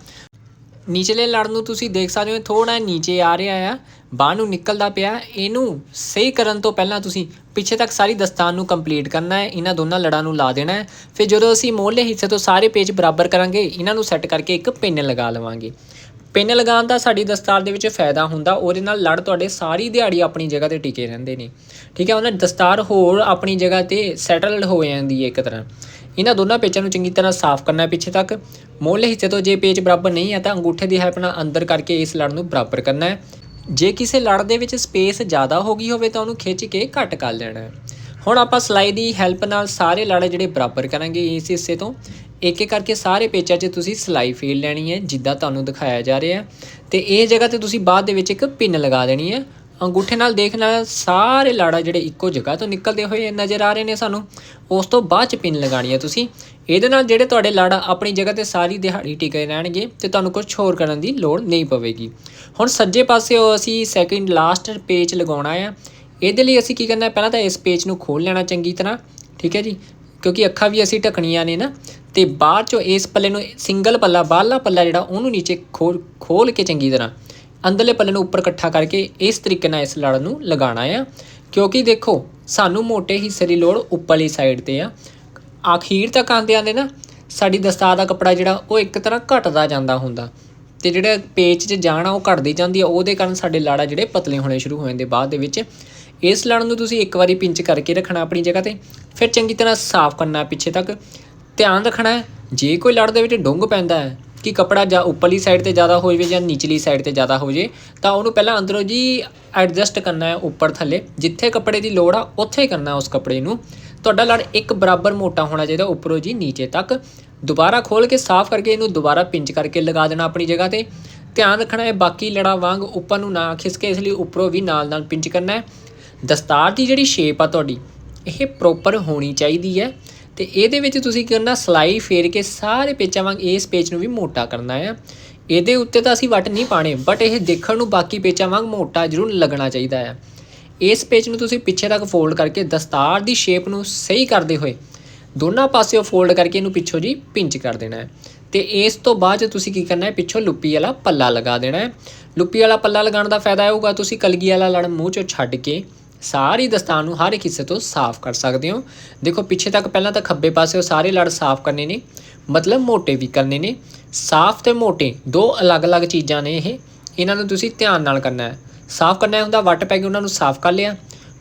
ਨੀਚਲੇ ਲੜ ਨੂੰ ਤੁਸੀਂ ਦੇਖ ਸਕਦੇ ਹੋ ਥੋੜਾ ਨੀਚੇ ਆ ਰਿਹਾ ਆ, ਬਾਹ ਨੂੰ ਨਿਕਲਦਾ ਪਿਆ, ਇਹਨੂੰ ਸਹੀ ਕਰਨ ਤੋਂ ਪਹਿਲਾਂ ਤੁਸੀਂ ਪਿੱਛੇ ਤੱਕ ਸਾਰੀ ਦਸਤਾਨ ਨੂੰ ਕੰਪਲੀਟ ਕਰਨਾ ਹੈ, ਇਹਨਾਂ ਦੋਨਾਂ ਲੜਾਂ ਨੂੰ ਲਾ ਦੇਣਾ ਹੈ। ਫਿਰ ਜਦੋਂ ਅਸੀਂ ਮੋਹਲੇ ਹਿੱਸੇ ਤੋਂ ਸਾਰੇ ਪੇਜ ਬਰਾਬਰ ਕਰਾਂਗੇ, ਇਹਨਾਂ ਨੂੰ ਸੈੱਟ ਕਰਕੇ ਇੱਕ ਪਿੰਨ ਲਗਾ ਲਵਾਂਗੇ। ਪਿੰਨ ਲਗਾਉਣ ਦਾ ਸਾਡੀ ਦਸਤਾਰ ਦੇ ਵਿੱਚ ਫਾਇਦਾ ਹੁੰਦਾ, ਉਹਦੇ ਨਾਲ ਲੜ ਤੁਹਾਡੇ ਸਾਰੀ ਦਿਹਾੜੀ ਆਪਣੀ ਜਗ੍ਹਾ ਤੇ ਟਿਕੇ ਰਹਿੰਦੇ ਨੇ। ਠੀਕ ਹੈ, ਉਹਨਾਂ ਦਸਤਾਰ ਹੋਰ ਆਪਣੀ ਜਗ੍ਹਾ ਤੇ ਸੈਟਲਡ ਹੋ ਜਾਂਦੀ ਹੈ ਇੱਕ ਤਰ੍ਹਾਂ। ਇਹਨਾਂ ਦੋਨਾਂ ਪੇਚਾਂ ਨੂੰ ਚੰਗੀ ਤਰ੍ਹਾਂ ਸਾਫ਼ ਕਰਨਾ ਪਿੱਛੇ ਤੱਕ। ਮੋਹਲੇ ਹਿੱਸੇ ਤੋਂ ਜੇ ਪੇਚ ਬਰਾਬਰ ਨਹੀਂ ਹੈ ਤਾਂ ਅੰਗੂਠੇ ਦੀ ਹੈਲਪ ਨਾਲ ਅੰਦਰ ਕਰਕੇ ਇਸ ਲੜ ਨੂੰ ਬਰਾਬਰ ਕਰਨਾ ਹੈ। ਜੇ ਕਿਸੇ ਲੜ ਦੇ ਵਿੱਚ ਸਪੇਸ ਜ਼ਿਆਦਾ ਹੋ ਗਈ ਹੋਵੇ ਤਾਂ ਉਹਨੂੰ ਖਿੱਚ ਕੇ ਘੱਟ ਕਰ ਲੈਣਾ ਹੈ। ਹੁਣ ਆਪਾਂ ਸਲਾਈ ਦੀ ਹੈਲਪ ਨਾਲ ਸਾਰੇ ਲੜ ਜਿਹੜੇ ਬਰਾਬਰ ਕਰਾਂਗੇ ਇਸ ਹਿੱਸੇ ਤੋਂ। ਇੱਕ ਇੱਕ ਕਰਕੇ ਸਾਰੇ ਪੇਚਾਂ 'ਚ ਤੁਸੀਂ ਸਲਾਈ ਫੇਲ ਲੈਣੀ ਹੈ, ਜਿੱਦਾਂ ਤੁਹਾਨੂੰ ਦਿਖਾਇਆ ਜਾ ਰਿਹਾ ਹੈ। ਤੇ ਇਹ ਜਗ੍ਹਾ ਤੇ ਤੁਸੀਂ ਬਾਅਦ ਦੇ ਵਿੱਚ ਇੱਕ ਪਿੰਨ ਲਗਾ ਦੇਣੀ ਹੈ। ਅੰਗੂਠੇ ਨਾਲ ਦੇਖਣ ਨਾਲ ਸਾਰੇ ਲਾੜਾ ਜਿਹੜੇ ਇੱਕੋ ਜਗ੍ਹਾ ਤੋਂ ਨਿਕਲਦੇ ਹੋਏ ਨਜ਼ਰ ਆ ਰਹੇ ਨੇ ਸਾਨੂੰ। ਉਸ ਤੋਂ ਬਾਅਦ ਚ ਪਿੰਨ ਲਗਾਣੀ ਹੈ ਤੁਸੀਂ। ਇਹਦੇ ਨਾਲ ਜਿਹੜੇ ਤੁਹਾਡੇ ਲਾੜਾ ਆਪਣੀ ਜਗ੍ਹਾ ਤੇ ਸਾਰੀ ਦਿਹਾੜੀ ਟਿਕੇ ਰਹਿਣਗੇ ਤੇ ਤੁਹਾਨੂੰ ਕੁਝ ਹੋਰ ਕਰਨ ਦੀ ਲੋੜ ਨਹੀਂ ਪਵੇਗੀ। ਹੁਣ ਸੱਜੇ ਪਾਸੇ ਉਹ ਅਸੀਂ ਸੈਕਿੰਡ ਲਾਸਟ ਪੇਜ ਲਗਾਉਣਾ ਆ। ਇਹਦੇ ਲਈ ਅਸੀਂ ਕੀ ਕਰਨਾ, ਪਹਿਲਾਂ ਤਾਂ ਇਸ ਪੇਜ ਨੂੰ ਖੋਲ ਲੈਣਾ ਚੰਗੀ ਤਰ੍ਹਾਂ, ਠੀਕ ਹੈ ਜੀ? ਕਿਉਂਕਿ ਅੱਖਾਂ ਵੀ ਅਸੀਂ ਢੱਕਣੀਆਂ ਨੇ ਨਾ। ਤੇ ਬਾਅਦ ਚੋਂ ਇਸ ਪੱਲੇ ਨੂੰ ਸਿੰਗਲ ਪੱਲਾ, ਬਾਹਰਲਾ ਪੱਲਾ ਜਿਹੜਾ, ਉਹਨੂੰ ਨੀਚੇ ਖੋਲ ਖੋਲ ਕੇ ਚੰਗੀ ਤਰ੍ਹਾਂ ਅੰਦਰਲੇ ਪੱਲੇ ਨੂੰ ਉੱਪਰ ਇਕੱਠਾ ਕਰਕੇ ਇਸ ਤਰੀਕੇ ਨਾਲ ਇਸ ਲੜ ਨੂੰ ਲਗਾਉਣਾ ਆ। ਕਿਉਂਕਿ ਦੇਖੋ, ਸਾਨੂੰ ਮੋਟੇ ਹਿੱਸੇ ਦੀ ਲੋੜ ਉੱਪਰਲੀ ਸਾਈਡ ਤੇ ਆ। ਆਖੀਰ ਤੱਕ ਆਂਦੇ ਆਂਦੇ ਨਾ, ਸਾਡੀ ਦਸਤਾਰ ਦਾ ਕੱਪੜਾ ਜਿਹੜਾ, ਉਹ ਇੱਕ ਤਰ੍ਹਾਂ ਘਟਦਾ ਜਾਂਦਾ ਹੁੰਦਾ। ਤੇ ਜਿਹੜਾ ਪੇਚ 'ਚ ਜਾਣਾ ਉਹ ਘਟਦੀ ਜਾਂਦੀ ਆ। ਉਹਦੇ ਕਾਰਨ ਸਾਡੇ ਲਾੜਾ ਜਿਹੜੇ ਪਤਲੇ ਹੋਣੇ ਸ਼ੁਰੂ ਹੋ ਜਾਂਦੇ ਬਾਅਦ ਦੇ ਵਿੱਚ। ਇਸ ਲੜ ਨੂੰ ਤੁਸੀਂ ਇੱਕ ਵਾਰੀ ਪਿੰਚ ਕਰਕੇ ਰੱਖਣਾ ਆਪਣੀ ਜਗ੍ਹਾ ਤੇ। ਫਿਰ ਚੰਗੀ ਤਰ੍ਹਾਂ ਸਾਫ਼ ਕਰਨਾ ਪਿੱਛੇ ਤੱਕ। ਧਿਆਨ ਰੱਖਣਾ ਜੇ ਕੋਈ ਲੜ ਦੇ ਵਿੱਚ ਡੁੰਗ ਪੈਂਦਾ ਹੈ ਕਿ ਕਪੜਾ ਜਾਂ ਉੱਪਰਲੀ ਸਾਈਡ ਤੇ ਜ਼ਿਆਦਾ ਹੋ ਜਾਵੇ ਜਾਂ ਨੀਚਲੀ ਸਾਈਡ ਤੇ ਜ਼ਿਆਦਾ ਹੋ ਜਾਵੇ ਤਾਂ ਉਹਨੂੰ ਪਹਿਲਾਂ ਅੰਦਰੋਂ ਜੀ ਐਡਜਸਟ ਕਰਨਾ ਹੈ ਉੱਪਰ ਥੱਲੇ। ਜਿੱਥੇ ਕੱਪੜੇ ਦੀ ਲੋੜ ਆ, ਉੱਥੇ ਹੀ ਕਰਨਾ ਉਸ ਕੱਪੜੇ ਨੂੰ। ਤੁਹਾਡਾ ਲੜ ਇੱਕ ਬਰਾਬਰ ਮੋਟਾ ਹੋਣਾ ਚਾਹੀਦਾ ਉੱਪਰੋਂ ਜੀ ਨੀਚੇ ਤੱਕ। ਦੁਬਾਰਾ ਖੋਲ ਕੇ ਸਾਫ਼ ਕਰਕੇ ਇਹਨੂੰ ਦੁਬਾਰਾ ਪਿੰਚ ਕਰਕੇ ਲਗਾ ਦੇਣਾ ਆਪਣੀ ਜਗ੍ਹਾ ਤੇ। ਧਿਆਨ ਰੱਖਣਾ ਹੈ ਬਾਕੀ ਲੜਾ ਵਾਂਗ ਉੱਪਰ ਨੂੰ ਨਾ ਖਿਸਕੇ ਇਸ ਲਈ ਉੱਪਰੋਂ ਵੀ ਨਾਲ ਨਾਲ ਪਿੰਚ ਕਰਨਾ ਹੈ। ਦਸਤਾਰ ਦੀ ਜਿਹੜੀ ਸ਼ੇਪ ਆ ਤੁਹਾਡੀ, ਇਹ ਪ੍ਰੋਪਰ ਹੋਣੀ ਚਾਹੀਦੀ ਹੈ। ਤੇ ਇਹਦੇ ਵਿੱਚ ਤੁਸੀਂ ਕੀ ਕਰਨਾ, ਸਲਾਈ ਫੇਰ ਕੇ ਸਾਰੇ ਪੇਚਾਂ ਵਾਂਗ ਇਸ ਪੇਚ ਨੂੰ ਵੀ ਮੋਟਾ ਕਰਨਾ ਹੈ ਇਹਦੇ ਉੱਤੇ ਤਾਂ ਅਸੀਂ ਵੱਟ ਨਹੀਂ ਪਾਣੇ ਬਟ ਇਹ ਦੇਖਣ ਨੂੰ ਬਾਕੀ ਪੇਚਾਂ ਵਾਂਗ ਮੋਟਾ ਜ਼ਰੂਰ ਲੱਗਣਾ ਚਾਹੀਦਾ ਹੈ ਇਸ ਪੇਚ ਨੂੰ ਤੁਸੀਂ ਪਿੱਛੇ ਤੱਕ ਫੋਲਡ ਕਰਕੇ ਦਸਤਾਰ ਦੀ ਸ਼ੇਪ ਨੂੰ ਸਹੀ ਕਰਦੇ ਹੋਏ ਦੋਨਾਂ ਪਾਸਿਓਂ ਫੋਲਡ ਕਰਕੇ ਇਹਨੂੰ ਪਿੱਛੋਂ ਜੀ ਪਿੰਚ ਕਰ ਦੇਣਾ ਹੈ। ਤੇ ਇਸ ਤੋਂ ਬਾਅਦ 'ਚ ਤੁਸੀਂ ਕੀ ਕਰਨਾ ਹੈ, ਪਿੱਛੋਂ ਲੁੱਪੀ ਵਾਲਾ ਪੱਲਾ ਲਗਾ ਦੇਣਾ ਹੈ। ਲੁੱਪੀ ਵਾਲਾ ਪੱਲਾ ਲਗਾਉਣ ਦਾ ਫਾਇਦਾ ਇਹ ਹੋਊਗਾ, ਤੁਸੀਂ ਕਲਗੀ ਵਾਲਾ ਲੜ ਮੂੰਹ 'ਚੋਂ ਛੱਡ ਕੇ ਸਾਰੀ ਦਸਤਾਨ ਨੂੰ ਹਰ ਇੱਕ ਹਿੱਸੇ ਤੋਂ ਸਾਫ਼ ਕਰ ਸਕਦੇ ਹੋ। ਦੇਖੋ, ਪਿੱਛੇ ਤੱਕ ਪਹਿਲਾਂ ਤਾਂ ਖੱਬੇ ਪਾਸੇ ਉਹ ਸਾਰੇ ਲੜ ਸਾਫ਼ ਕਰਨੇ ਨੇ। ਮਤਲਬ ਮੋਟੇ ਵੀ ਕਰਨੇ ਨੇ। ਸਾਫ਼ ਤੇ ਮੋਟੇ, ਦੋ ਅਲੱਗ-ਅਲੱਗ ਚੀਜ਼ਾਂ ਨੇ ਇਹ। ਇਹਨਾਂ ਨੂੰ ਤੁਸੀਂ ਧਿਆਨ ਨਾਲ ਕਰਨਾ ਹੈ। ਸਾਫ਼ ਕਰਨਾ ਹੁੰਦਾ, ਵੱਟ ਪੈ ਕੇ ਉਹਨਾਂ ਨੂੰ ਸਾਫ਼ ਕਰ ਲਿਆ।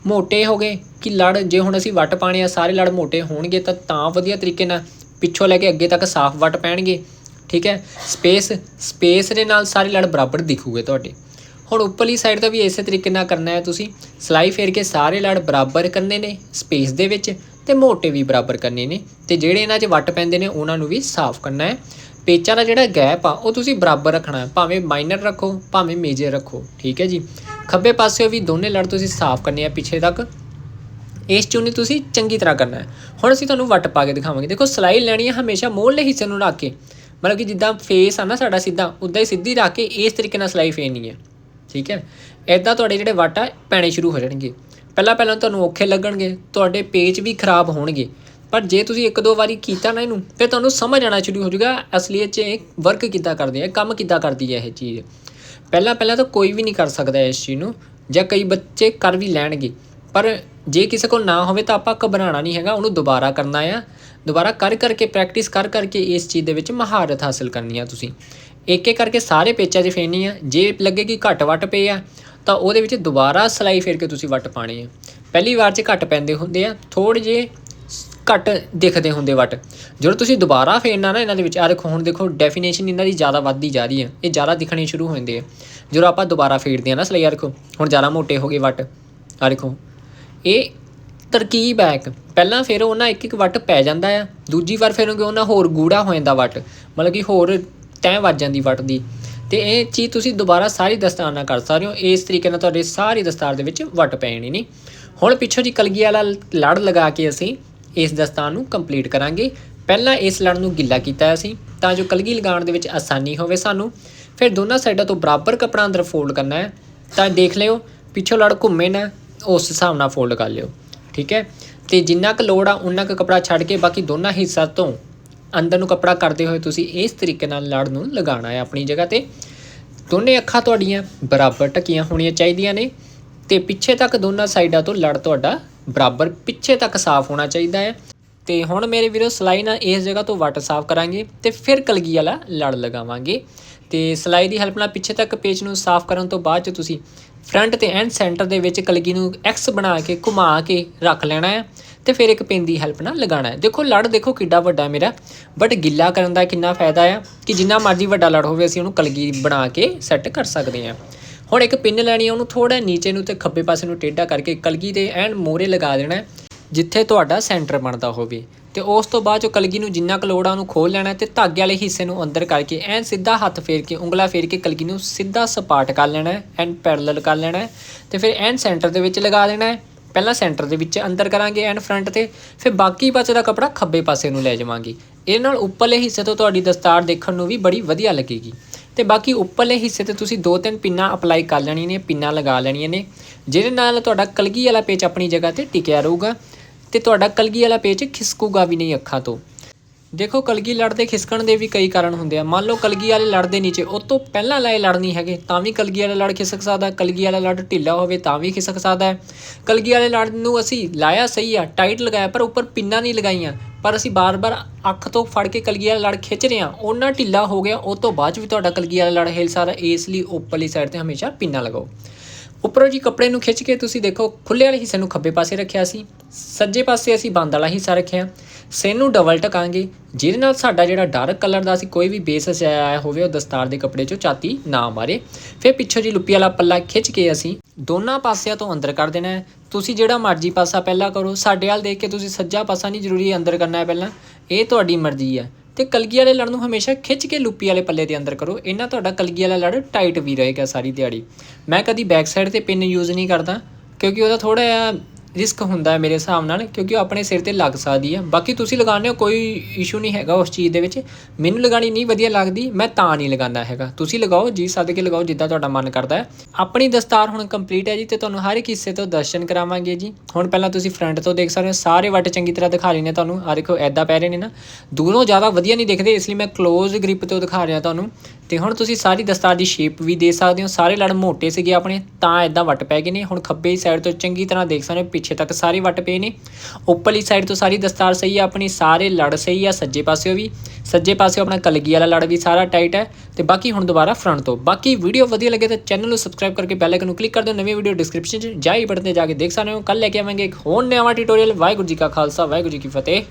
ਮੋਟੇ ਹੋ ਗਏ ਕਿ ਲੜ, ਜੇ ਹੁਣ ਅਸੀਂ ਵੱਟ ਪਾਣੇ ਆ, ਸਾਰੇ ਲੜ ਮੋਟੇ ਹੋਣਗੇ ਤਾਂ ਤਾਂ ਵਧੀਆ ਤਰੀਕੇ ਨਾਲ ਪਿੱਛੋਂ ਲੈ ਕੇ ਅੱਗੇ ਤੱਕ ਸਾਫ਼ ਵੱਟ ਪੈਣਗੇ। ਠੀਕ ਹੈ? ਸਪੇਸ ਸਪੇਸ ਦੇ ਨਾਲ ਸਾਰੇ ਲੜ ਬਰਾਬਰ ਦਿਖੂਗੇ ਤੁਹਾਡੇ। ਹੁਣ ਉੱਪਰਲੀ ਸਾਈਡ ਤੋਂ ਵੀ ਇਸੇ ਤਰੀਕੇ ਨਾਲ ਕਰਨਾ ਹੈ ਤੁਸੀਂ। ਸਲਾਈ ਫੇਰ ਕੇ ਸਾਰੇ ਲੜ ਬਰਾਬਰ ਕਰਨੇ ਨੇ ਸਪੇਸ ਦੇ ਵਿੱਚ ਤੇ ਮੋਟੇ ਵੀ ਬਰਾਬਰ ਕਰਨੇ ਨੇ। ਤੇ ਜਿਹੜੇ ਇਹਨਾਂ 'ਚ ਵੱਟ ਪੈਂਦੇ ਨੇ, ਉਹਨਾਂ ਨੂੰ ਵੀ ਸਾਫ਼ ਕਰਨਾ ਹੈ। ਪੇਚਾਂ ਦਾ ਜਿਹੜਾ ਗੈਪ ਆ, ਉਹ ਤੁਸੀਂ ਬਰਾਬਰ ਰੱਖਣਾ ਹੈ। ਭਾਵੇਂ ਮਾਈਨਰ ਰੱਖੋ, ਭਾਵੇਂ ਮੇਜਰ ਰੱਖੋ, ਠੀਕ ਹੈ ਜੀ? ਖੱਬੇ ਪਾਸਿਓਂ ਵੀ ਦੋਨੇ ਲੜ ਤੁਸੀਂ ਸਾਫ਼ ਕਰਨੇ ਆ ਪਿੱਛੇ ਤੱਕ। ਇਸ ਚੁੰਨੀ ਤੁਸੀਂ ਚੰਗੀ ਤਰ੍ਹਾਂ ਕਰਨਾ ਹੈ। ਹੁਣ ਅਸੀਂ ਤੁਹਾਨੂੰ ਵੱਟ ਪਾ ਕੇ ਦਿਖਾਵਾਂਗੇ। ਦੇਖੋ, ਸਲਾਈ ਲੈਣੀ ਹੈ ਹਮੇਸ਼ਾ ਮੋਹਲੇ ਹਿੱਸੇ ਨੂੰ ਰੱਖ ਕੇ। ਮਤਲਬ ਕਿ ਜਿੱਦਾਂ ਫੇਸ ਆ ਨਾ ਸਾਡਾ ਸਿੱਧਾ, ਉਦਾਂ ਹੀ ਸਿੱਧੀ ਰੱਖ ਕੇ ਇਸ ਤਰੀਕੇ ਨਾਲ ਸਲਾਈ ਫੇਰਨੀ ਹੈ। ਠੀਕ ਹੈ? ਐਦਾਂ ਤੁਹਾਡੇ ਜਿਹੜੇ ਵੱਟ ਆ, ਪੈਣੇ ਸ਼ੁਰੂ ਹੋ ਜਾਣਗੇ। ਪਹਿਲਾਂ ਪਹਿਲਾਂ ਤੁਹਾਨੂੰ ਔਖੇ ਲੱਗਣਗੇ, ਤੁਹਾਡੇ ਪੇਜ ਵੀ ਖਰਾਬ ਹੋਣਗੇ। ਪਰ ਜੇ ਤੁਸੀਂ ਇੱਕ ਦੋ ਵਾਰੀ ਕੀਤਾ ਨਾ ਇਹਨੂੰ, ਫਿਰ ਤੁਹਾਨੂੰ ਸਮਝ ਆਣਾ ਸ਼ੁਰੂ ਹੋ ਜਾਊਗਾ ਅਸਲੀਅਤ 'ਚ ਇਹ ਵਰਕ ਕਿੱਦਾਂ ਕਰਦੇ ਆ ਕੰਮ ਕਿੱਦਾਂ ਕਰਦੀ ਹੈ ਇਹ ਚੀਜ਼। ਪਹਿਲਾਂ ਪਹਿਲਾਂ ਤਾਂ ਕੋਈ ਵੀ ਨਹੀਂ ਕਰ ਸਕਦਾ ਇਸ ਚੀਜ਼ ਨੂੰ, ਜਾਂ ਕਈ ਬੱਚੇ ਕਰ ਵੀ ਲੈਣਗੇ। ਪਰ ਜੇ ਕਿਸੇ ਕੋਲ ਨਾ ਹੋਵੇ ਤਾਂ ਆਪਾਂ ਘਬਰਾਉਣਾ ਨਹੀਂ ਹੈਗਾ, ਉਹਨੂੰ ਦੁਬਾਰਾ ਕਰਨਾ ਆ। ਦੁਬਾਰਾ ਕਰ ਕਰਕੇ ਪ੍ਰੈਕਟਿਸ ਕਰ ਕਰਕੇ ਇਸ ਚੀਜ਼ ਦੇ ਵਿੱਚ ਮਹਾਰਤ ਹਾਸਲ ਕਰਨੀ ਆ ਤੁਸੀਂ। ਇੱਕ ਇੱਕ ਕਰਕੇ ਸਾਰੇ ਪੇਚਾਂ 'ਚ ਫੇਰਨੀ ਆ। ਜੇ ਲੱਗੇ ਕਿ ਘੱਟ ਵੱਟ ਪਏ ਆ, ਤਾਂ ਉਹਦੇ ਵਿੱਚ ਦੁਬਾਰਾ ਸਲਾਈ ਫੇਰ ਕੇ ਤੁਸੀਂ ਵੱਟ ਪਾਣੇ ਆ। ਪਹਿਲੀ ਵਾਰ 'ਚ ਘੱਟ ਪੈਂਦੇ ਹੁੰਦੇ ਆ ਥੋੜੇ ਜੇ ਘੱਟ ਦਿਖਦੇ ਹੁੰਦੇ ਵੱਟ। ਜਦੋਂ ਤੁਸੀਂ ਦੁਬਾਰਾ ਫੇਰਨਾ ਨਾ ਇਹਨਾਂ ਦੇ ਵਿੱਚ ਆ ਦੇਖੋ, ਹੁਣ ਦੇਖੋ ਡੈਫੀਨੇਸ਼ਨ ਇਹਨਾਂ ਦੀ ਜ਼ਿਆਦਾ ਵੱਧਦੀ ਜਾ ਰਹੀ ਹੈ ਇਹ ਜ਼ਿਆਦਾ ਦਿਖਣੇ ਸ਼ੁਰੂ ਹੋ ਜਾਂਦੇ ਆ। ਜਦੋਂ ਆਪਾਂ ਦੁਬਾਰਾ ਫੇਰਦੇ ਆ ਨਾ ਸਲਾਈ ਆ ਦੇਖੋ, ਹੁਣ ਜ਼ਿਆਦਾ ਮੋਟੇ ਹੋ ਗਏ ਵੱਟ। ਆ ਦੇਖੋ, ਇਹ ਤਰਕੀਬ ਹੈ ਇੱਕ। ਪਹਿਲਾਂ ਫਿਰ ਉਹਨਾਂ ਇੱਕ ਇੱਕ ਵੱਟ ਪੈ ਜਾਂਦਾ ਆ। ਦੂਜੀ ਵਾਰ ਫਿਰ ਉਹਨਾਂ ਹੋਰ ਗੂੜਾ ਹੋ ਜਾਂਦਾ ਵੱਟ। ਮਤਲਬ ਕਿ ਹੋਰ ਤੈਅ ਵੱਜ ਜਾਂਦੀ ਵੱਟ ਦੀ ਤੇ ਇਹ ਚੀਜ਼ ਤੁਸੀਂ ਦੁਬਾਰਾ ਸਾਰੀ ਦਸਤਾਰ ਨਾਲ ਕਰ ਸਕਦੇ ਹੋ। ਇਸ ਤਰੀਕੇ ਨਾਲ ਤੁਹਾਡੇ ਸਾਰੀ ਦਸਤਾਰ ਦੇ ਵਿੱਚ ਵੱਟ ਪੈ ਜਾਣੀ ਨਹੀਂ ਹੁਣ ਪਿੱਛੋਂ ਜੀ ਕਲਗੀ ਵਾਲਾ ਲੜ ਲਗਾ ਕੇ ਅਸੀਂ ਇਸ ਦਸਤਾਰ ਨੂੰ ਕੰਪਲੀਟ ਕਰਾਂਗੇ। ਪਹਿਲਾਂ ਇਸ ਲੜ ਨੂੰ ਗਿੱਲਾ ਕੀਤਾ ਅਸੀਂ ਤਾਂ ਜੋ ਕਲਗੀ ਲਗਾਉਣ ਦੇ ਵਿੱਚ ਆਸਾਨੀ ਹੋਵੇ ਸਾਨੂੰ। ਫਿਰ ਦੋਨਾਂ ਸਾਈਡਾਂ ਤੋਂ ਬਰਾਬਰ ਕੱਪੜਾ ਅੰਦਰ ਫੋਲਡ ਕਰਨਾ ਹੈ। ਤਾਂ ਦੇਖ ਲਿਓ, ਪਿੱਛੋਂ ਲੜ ਘੁੰਮੇ ਨਾ, ਉਸ ਹਿਸਾਬ ਨਾਲ ਫੋਲਡ ਕਰ ਲਿਓ। ਠੀਕ ਹੈ? ਤੇ ਜਿੰਨਾ ਕੁ ਲੋੜ ਆ ਉਨਾ ਕੁ ਕਪੜਾ ਛੱਡ ਕੇ ਬਾਕੀ ਦੋਨਾਂ ਹਿੱਸਾ ਤੋਂ ਅੰਦਰ ਨੂੰ ਕੱਪੜਾ ਕਰਦੇ ਹੋਏ ਤੁਸੀਂ ਇਸ ਤਰੀਕੇ ਨਾਲ ਲੜ ਨੂੰ ਲਗਾਉਣਾ ਹੈ ਆਪਣੀ ਜਗ੍ਹਾ ਤੇ। ਦੋਨੇ ਅੱਖਾਂ ਤੁਹਾਡੀਆਂ ਬਰਾਬਰ ਟਕੀਆਂ ਹੋਣੀਆਂ ਚਾਹੀਦੀਆਂ ਨੇ ਤੇ ਪਿੱਛੇ ਤੱਕ ਦੋਨਾਂ ਸਾਈਡਾਂ ਤੋਂ ਲੜ ਤੁਹਾਡਾ ਬਰਾਬਰ ਪਿੱਛੇ ਤੱਕ ਸਾਫ਼ ਹੋਣਾ ਚਾਹੀਦਾ ਹੈ। ਤੇ ਹੁਣ ਮੇਰੇ ਵੀਰੋ ਸਲਾਈ ਨਾਲ ਇਸ ਜਗ੍ਹਾ ਤੋਂ ਵੱਟ ਸਾਫ਼ ਕਰਾਂਗੇ ਤੇ ਫਿਰ ਕਲਗੀ ਵਾਲਾ ਲੜ ਲਗਾਵਾਂਗੇ। ਤੇ ਸਲਾਈ ਦੀ ਹੈਲਪ ਨਾਲ ਪਿੱਛੇ ਤੱਕ ਪੇਜ ਨੂੰ ਸਾਫ਼ ਕਰਨ ਤੋਂ ਬਾਅਦ ਚ ਤੁਸੀਂ ਫਰੰਟ ਤੇ ਐਂਡ ਸੈਂਟਰ ਦੇ ਵਿੱਚ ਕਲਗੀ ਨੂੰ ਐਕਸ ਬਣਾ ਕੇ ਘੁਮਾ ਕੇ ਰੱਖ ਲੈਣਾ ਹੈ। ਤੇ ਫਿਰ ਇੱਕ ਪਿੰਨ ਦੀ ਹੈਲਪ ਨਾਲ ਲਗਾਉਣਾ ਹੈ। ਦੇਖੋ, ਲੜ ਦੇਖੋ ਕਿੱਡਾ ਵੱਡਾ ਮੇਰਾ। ਬਟ ਗਿੱਲਾ ਕਰਨ ਦਾ ਕਿੰਨਾ ਫਾਇਦਾ ਆ ਕਿ ਜਿੰਨਾ ਮਰਜ਼ੀ ਵੱਡਾ ਲੜ ਹੋਵੇ, ਅਸੀਂ ਉਹਨੂੰ ਕਲਗੀ ਬਣਾ ਕੇ ਸੈੱਟ ਕਰ ਸਕਦੇ ਹਾਂ। ਹੁਣ ਇੱਕ ਪਿੰਨ ਲੈਣੀ ਹੈ ਉਹਨੂੰ ਥੋੜਾ ਨੀਚੇ ਨੂੰ ਤੇ ਖੱਬੇ ਪਾਸੇ ਨੂੰ ਟੇਢਾ ਕਰਕੇ ਕਲਗੀ ਦੇ ਐਨ ਮੋਰੇ ਲਗਾ ਦੇਣਾ ਜਿੱਥੇ ਤੁਹਾਡਾ ਸੈਂਟਰ ਬਣਦਾ ਹੋਵੇ। ਤੇ ਉਸ ਤੋਂ ਬਾਅਦ ਜੋ ਕਲਗੀ ਨੂੰ ਜਿੰਨਾ ਕੁ ਲੋੜ ਆ, ਉਹਨੂੰ ਖੋਲ ਲੈਣਾ ਹੈ ਤੇ ਧਾਗੇ ਵਾਲੇ ਹਿੱਸੇ ਨੂੰ ਅੰਦਰ ਕਰਕੇ ਐਨ ਸਿੱਧਾ ਹੱਥ ਫੇਰ ਕੇ, ਉਂਗਲਾ ਫੇਰ ਕੇ ਕਲਗੀ ਨੂੰ ਸਿੱਧਾ ਸਪਾਟ ਕਰ ਲੈਣਾ ਹੈ, ਐਨ ਪੈਰਲਲ ਕਰ ਲੈਣਾ ਹੈ ਤੇ ਫਿਰ ਐਨ ਸੈਂਟਰ ਦੇ ਵਿੱਚ ਲਗਾ ਦੇਣਾ ਪਹਿਲਾਂ ਸੈਂਟਰ ਦੇ ਵਿੱਚ ਅੰਦਰ ਕਰਾਂਗੇ ਐਂਡ ਫਰੰਟ ਤੇ, ਫਿਰ ਬਾਕੀ ਪਾਸੇ ਦਾ ਕਪੜਾ ਖੱਬੇ ਪਾਸੇ ਨੂੰ ਲੈ ਜਾਵਾਂਗੇ। ਇਹ ਨਾਲ ਉੱਪਰਲੇ ਹਿੱਸੇ ਤੋਂ ਤੁਹਾਡੀ ਦਸਤਾਰ ਦੇਖਣ ਨੂੰ ਵੀ ਬੜੀ ਵਧੀਆ ਲੱਗੇਗੀ। ਤੇ ਬਾਕੀ ਉੱਪਰਲੇ ਹਿੱਸੇ ਤੇ ਤੁਸੀਂ ਦੋ ਤਿੰਨ ਪਿੰਨਾਂ ਅਪਲਾਈ ਕਰ ਲੈਣੀਆਂ ਨੇ, ਪਿੰਨਾਂ ਲਗਾ ਲੈਣੀਆਂ ਨੇ, ਜਿਹਦੇ ਨਾਲ ਤੁਹਾਡਾ ਕਲਗੀ ਵਾਲਾ ਪੇਚ ਆਪਣੀ ਜਗ੍ਹਾ ਤੇ ਟਿਕਿਆ ਰਹੂਗਾ। ਤੇ ਤੁਹਾਡਾ ਕਲਗੀ ਵਾਲਾ ਪੇਚ ਖਿਸਕੂਗਾ ਵੀ ਨਹੀਂ ਅੱਖਾਂ ਤੋਂ। ਦੇਖੋ, ਕਲਗੀ ਲੜ ਦੇ ਖਿਸਕਣ ਦੇ ਵੀ ਕਈ ਕਾਰਨ ਹੁੰਦੇ ਆ। ਮੰਨ ਲਓ, ਕਲਗੀ ਵਾਲੇ ਲੜ ਦੇ ਨੀਚੇ, ਉਹ ਤੋਂ ਪਹਿਲਾਂ ਲਾਏ ਲੜ ਨਹੀਂ ਹੈਗੇ, ਤਾਂ ਵੀ ਕਲਗੀ ਵਾਲਾ ਲੜ ਖਿਸਕ ਸਕਦਾ, ਕਲਗੀ ਵਾਲਾ ਲੜ ਢਿੱਲਾ ਹੋਵੇ ਤਾਂ ਵੀ ਖਿਸਕ ਸਕਦਾ ਹੈ। ਕਲਗੀ ਵਾਲੇ ਲੜ ਨੂੰ ਅਸੀਂ ਲਾਇਆ ਸਹੀ ਆ, ਟਾਈਟ ਲਗਾਇਆ, ਪਰ ਉੱਪਰ ਪਿੰਨਾਂ ਨਹੀਂ ਲਗਾਈਆਂ। ਪਰ ਅਸੀਂ ਬਾਰ-ਬਾਰ ਅੱਖ ਤੋਂ ਫੜ ਕੇ ਕਲਗੀ ਵਾਲਾ ਲੜ ਖਿੱਚ ਰਹੇ ਹਾਂ। ਉਹਨਾਂ ਢਿੱਲਾ ਹੋ ਗਿਆ, ਉਹ ਤੋਂ ਬਾਅਦ 'ਚ ਵੀ ਤੁਹਾਡਾ ਕਲਗੀ ਵਾਲਾ ਲੜ ਹਿਲ ਸਕਦਾ ਇਸ ਲਈ ਉੱਪਰਲੀ ਸਾਈਡ ਤੇ ਹਮੇਸ਼ਾ ਪਿੰਨਾਂ ਲਗਾਓ। ਉੱਪਰੋਂ ਜੀ ਕੱਪੜੇ ਨੂੰ ਖਿੱਚ ਕੇ ਤੁਸੀਂ ਦੇਖੋ ਖੁੱਲੇ ਵਾਲੇ ਹਿੱਸੇ ਨੂੰ ਖੱਬੇ ਪਾਸੇ ਰੱਖਿਆ ਸੀ। ਸੱਜੇ ਪਾਸੇ ਅਸੀਂ ਬੰਦ ਵਾਲਾ ਹਿੱਸਾ ਰੱਖਿਆ। ਸਿਰ ਨੂੰ ਡਬਲ ਟਕਾਂਗੇ, ਜਿਹਦੇ ਨਾਲ ਸਾਡਾ ਜਿਹੜਾ ਡਾਰਕ ਕਲਰ ਦਾ ਸੀ, ਕੋਈ ਵੀ ਬੇਸ ਆਇਆ ਹੋਵੇ, ਉਹ ਦਸਤਾਰ ਦੇ ਕੱਪੜੇ 'ਚੋਂ ਚਾਤੀ ਨਾ ਮਾਰੇ। ਫਿਰ ਪਿੱਛੋਂ ਜੀ ਲੁੱਪੀ ਵਾਲਾ ਪੱਲਾ ਖਿੱਚ ਕੇ ਅਸੀਂ ਦੋਨਾਂ ਪਾਸਿਆਂ ਤੋਂ ਅੰਦਰ ਕਰ ਦੇਣਾ ਹੈ। ਤੁਸੀਂ ਜਿਹੜਾ ਮਰਜ਼ੀ ਪਾਸਾ ਪਹਿਲਾਂ ਕਰੋ, ਸਾਡੇ ਵੱਲ ਦੇਖ ਕੇ ਤੁਸੀਂ ਸੱਜਾ ਪਾਸਾ ਨਹੀਂ ਜ਼ਰੂਰੀ ਅੰਦਰ ਕਰਨਾ ਹੈ ਪਹਿਲਾਂ। ਇਹ ਤੁਹਾਡੀ ਮਰਜ਼ੀ ਹੈ। ਤੇ ਕਲਗੀ ਵਾਲੇ ਲੜ ਨੂੰ ਹਮੇਸ਼ਾ ਖਿੱਚ ਕੇ ਲੁੱਪੀ ਵਾਲੇ ਪੱਲੇ ਦੇ ਅੰਦਰ ਕਰੋ। ਇਹਨਾਂ ਤੁਹਾਡਾ ਕਲਗੀ ਵਾਲਾ ਲੜ ਟਾਈਟ ਵੀ ਰਹੇਗਾ ਸਾਰੀ ਦਿਹਾੜੀ। ਮੈਂ ਕਦੀ ਬੈਕ ਸਾਈਡ ਤੇ ਪਿੰਨ ਯੂਜ਼ ਨਹੀਂ ਕਰਦਾ, ਕਿਉਂਕਿ ਉਹਦਾ ਥੋੜਾ ਜਿਹਾ ਰਿਸਕ ਹੁੰਦਾ ਹੈ ਮੇਰੇ ਹਿਸਾਬ ਨਾਲ, ਕਿਉਂਕਿ ਉਹ ਆਪਣੇ ਸਿਰ ਤੇ ਲੱਗ ਸਕਦੀ ਹੈ। ਬਾਕੀ ਤੁਸੀਂ ਲਗਾਉਂਦੇ ਹੋ, ਕੋਈ ਇਸ਼ੂ ਨਹੀਂ ਹੈਗਾ ਉਸ ਚੀਜ਼ ਦੇ ਵਿੱਚ। ਮੈਨੂੰ ਲਗਾਣੀ ਨਹੀਂ ਵਧੀਆ ਲੱਗਦੀ, ਮੈਂ ਤਾਂ ਨਹੀਂ ਲਗਾਉਂਦਾ ਹੈਗਾ। ਤੁਸੀਂ ਲਗਾਓ, ਜੀ ਸੱਦ ਕੇ ਲਗਾਓ, ਜਿੱਦਾਂ ਤੁਹਾਡਾ ਮਨ ਕਰਦਾ ਹੈ। ਆਪਣੀ ਦਸਤਾਰ ਹੁਣ ਕੰਪਲੀਟ ਹੈ ਜੀ, ਤੇ ਤੁਹਾਨੂੰ ਹਰ ਇੱਕ ਹਿੱਸੇ ਤੋਂ ਦਰਸ਼ਨ ਕਰਾਵਾਂਗੇ ਜੀ। ਹੁਣ ਪਹਿਲਾਂ ਤੁਸੀਂ ਫਰੰਟ ਤੋਂ ਦੇਖ ਸਕਦੇ ਹੋ, ਸਾਰੇ ਵੱਟ ਚੰਗੀ ਤਰ੍ਹਾਂ ਦਿਖਾ ਰਹੇ ਨੇ ਤੁਹਾਨੂੰ। ਆ ਦੇਖੋ ਐਦਾਂ ਪੈ ਰਹੇ ਨੇ ਨਾ। ਦੂਰੋਂ ਜ਼ਿਆਦਾ ਵਧੀਆ ਨਹੀਂ ਦਿਖਦੇ, ਇਸ ਲਈ ਮੈਂ ক্লোਜ਼ ਗ੍ਰਿਪ ਤੋਂ ਦਿਖਾ ਰਿਹਾ ਤੁਹਾਨੂੰ। ਤੇ ਹੁਣ ਤੁਸੀਂ ਸਾਰੀ ਦਸਤਾਰ ਦੀ ਸ਼ੇਪ ਵੀ ਦੇ ਸਕਦੇ ਹੋ। ਸਾਰੇ ਲੜ ਮੋਟੇ ਸੀਗੇ ਆਪਣੇ, ਤਾਂ ਐਦਾਂ ਵੱਟ ਪੈ ਗਏ ਨੇ। ਹੁਣ ਖੱਬੇ ਸਾਈਡ ਤੋਂ ਚੰਗੀ ਤਰ੍ਹਾਂ ਦੇਖ ਸਕਦੇ ਹੋ, ਪਿੱਛੇ ਤੱਕ ਸਾਰੇ ਵੱਟ ਪਏ ਨੇ। ਉੱਪਰਲੀ ਸਾਈਡ ਤੋਂ ਸਾਰੀ ਦਸਤਾਰ ਸਹੀ ਆ ਆਪਣੀ, ਸਾਰੇ ਲੜ ਸਹੀ ਆ, ਸੱਜੇ ਪਾਸਿਓ ਵੀ। ਸੱਜੇ ਪਾਸਿਓ ਆਪਣਾ ਕਲਗੀ ਵਾਲਾ ਲੜ ਵੀ ਸਾਰਾ ਟਾਈਟ ਹੈ ਤੇ ਬਾਕੀ ਹੁਣ ਦੁਬਾਰਾ ਫਰੰਟ ਤੋਂ। ਬਾਕੀ ਵੀਡੀਓ ਵਧੀਆ ਲੱਗੇ ਤਾਂ ਚੈਨਲ ਨੂੰ ਸਬਸਕ੍ਰਾਈਬ ਕਰਕੇ ਬੈਲ ਆਈਕਨ ਨੂੰ ਕਲਿੱਕ ਕਰ ਦਿਓ। ਨਵੀਂ ਵੀਡੀਓ ਡਿਸਕ੍ਰਿਪਸ਼ਨ 'ਚ ਜਾਈ ਬਟਨ ਤੇ ਜਾ ਕੇ ਦੇਖ ਸਕਦੇ ਹੋ। ਕੱਲ ਲੈ ਕੇ ਆਵਾਂਗੇ ਇੱਕ ਹੋਰ ਨਵਾਂ ਟਿਊਟੋਰੀਅਲ ਵਾਹਿਗੁਰੂ ਜੀ ਕਾ ਖਾਲਸਾ, ਵਾਹਿਗੁਰੂ ਜੀ ਕੀ ਫਤਿਹ।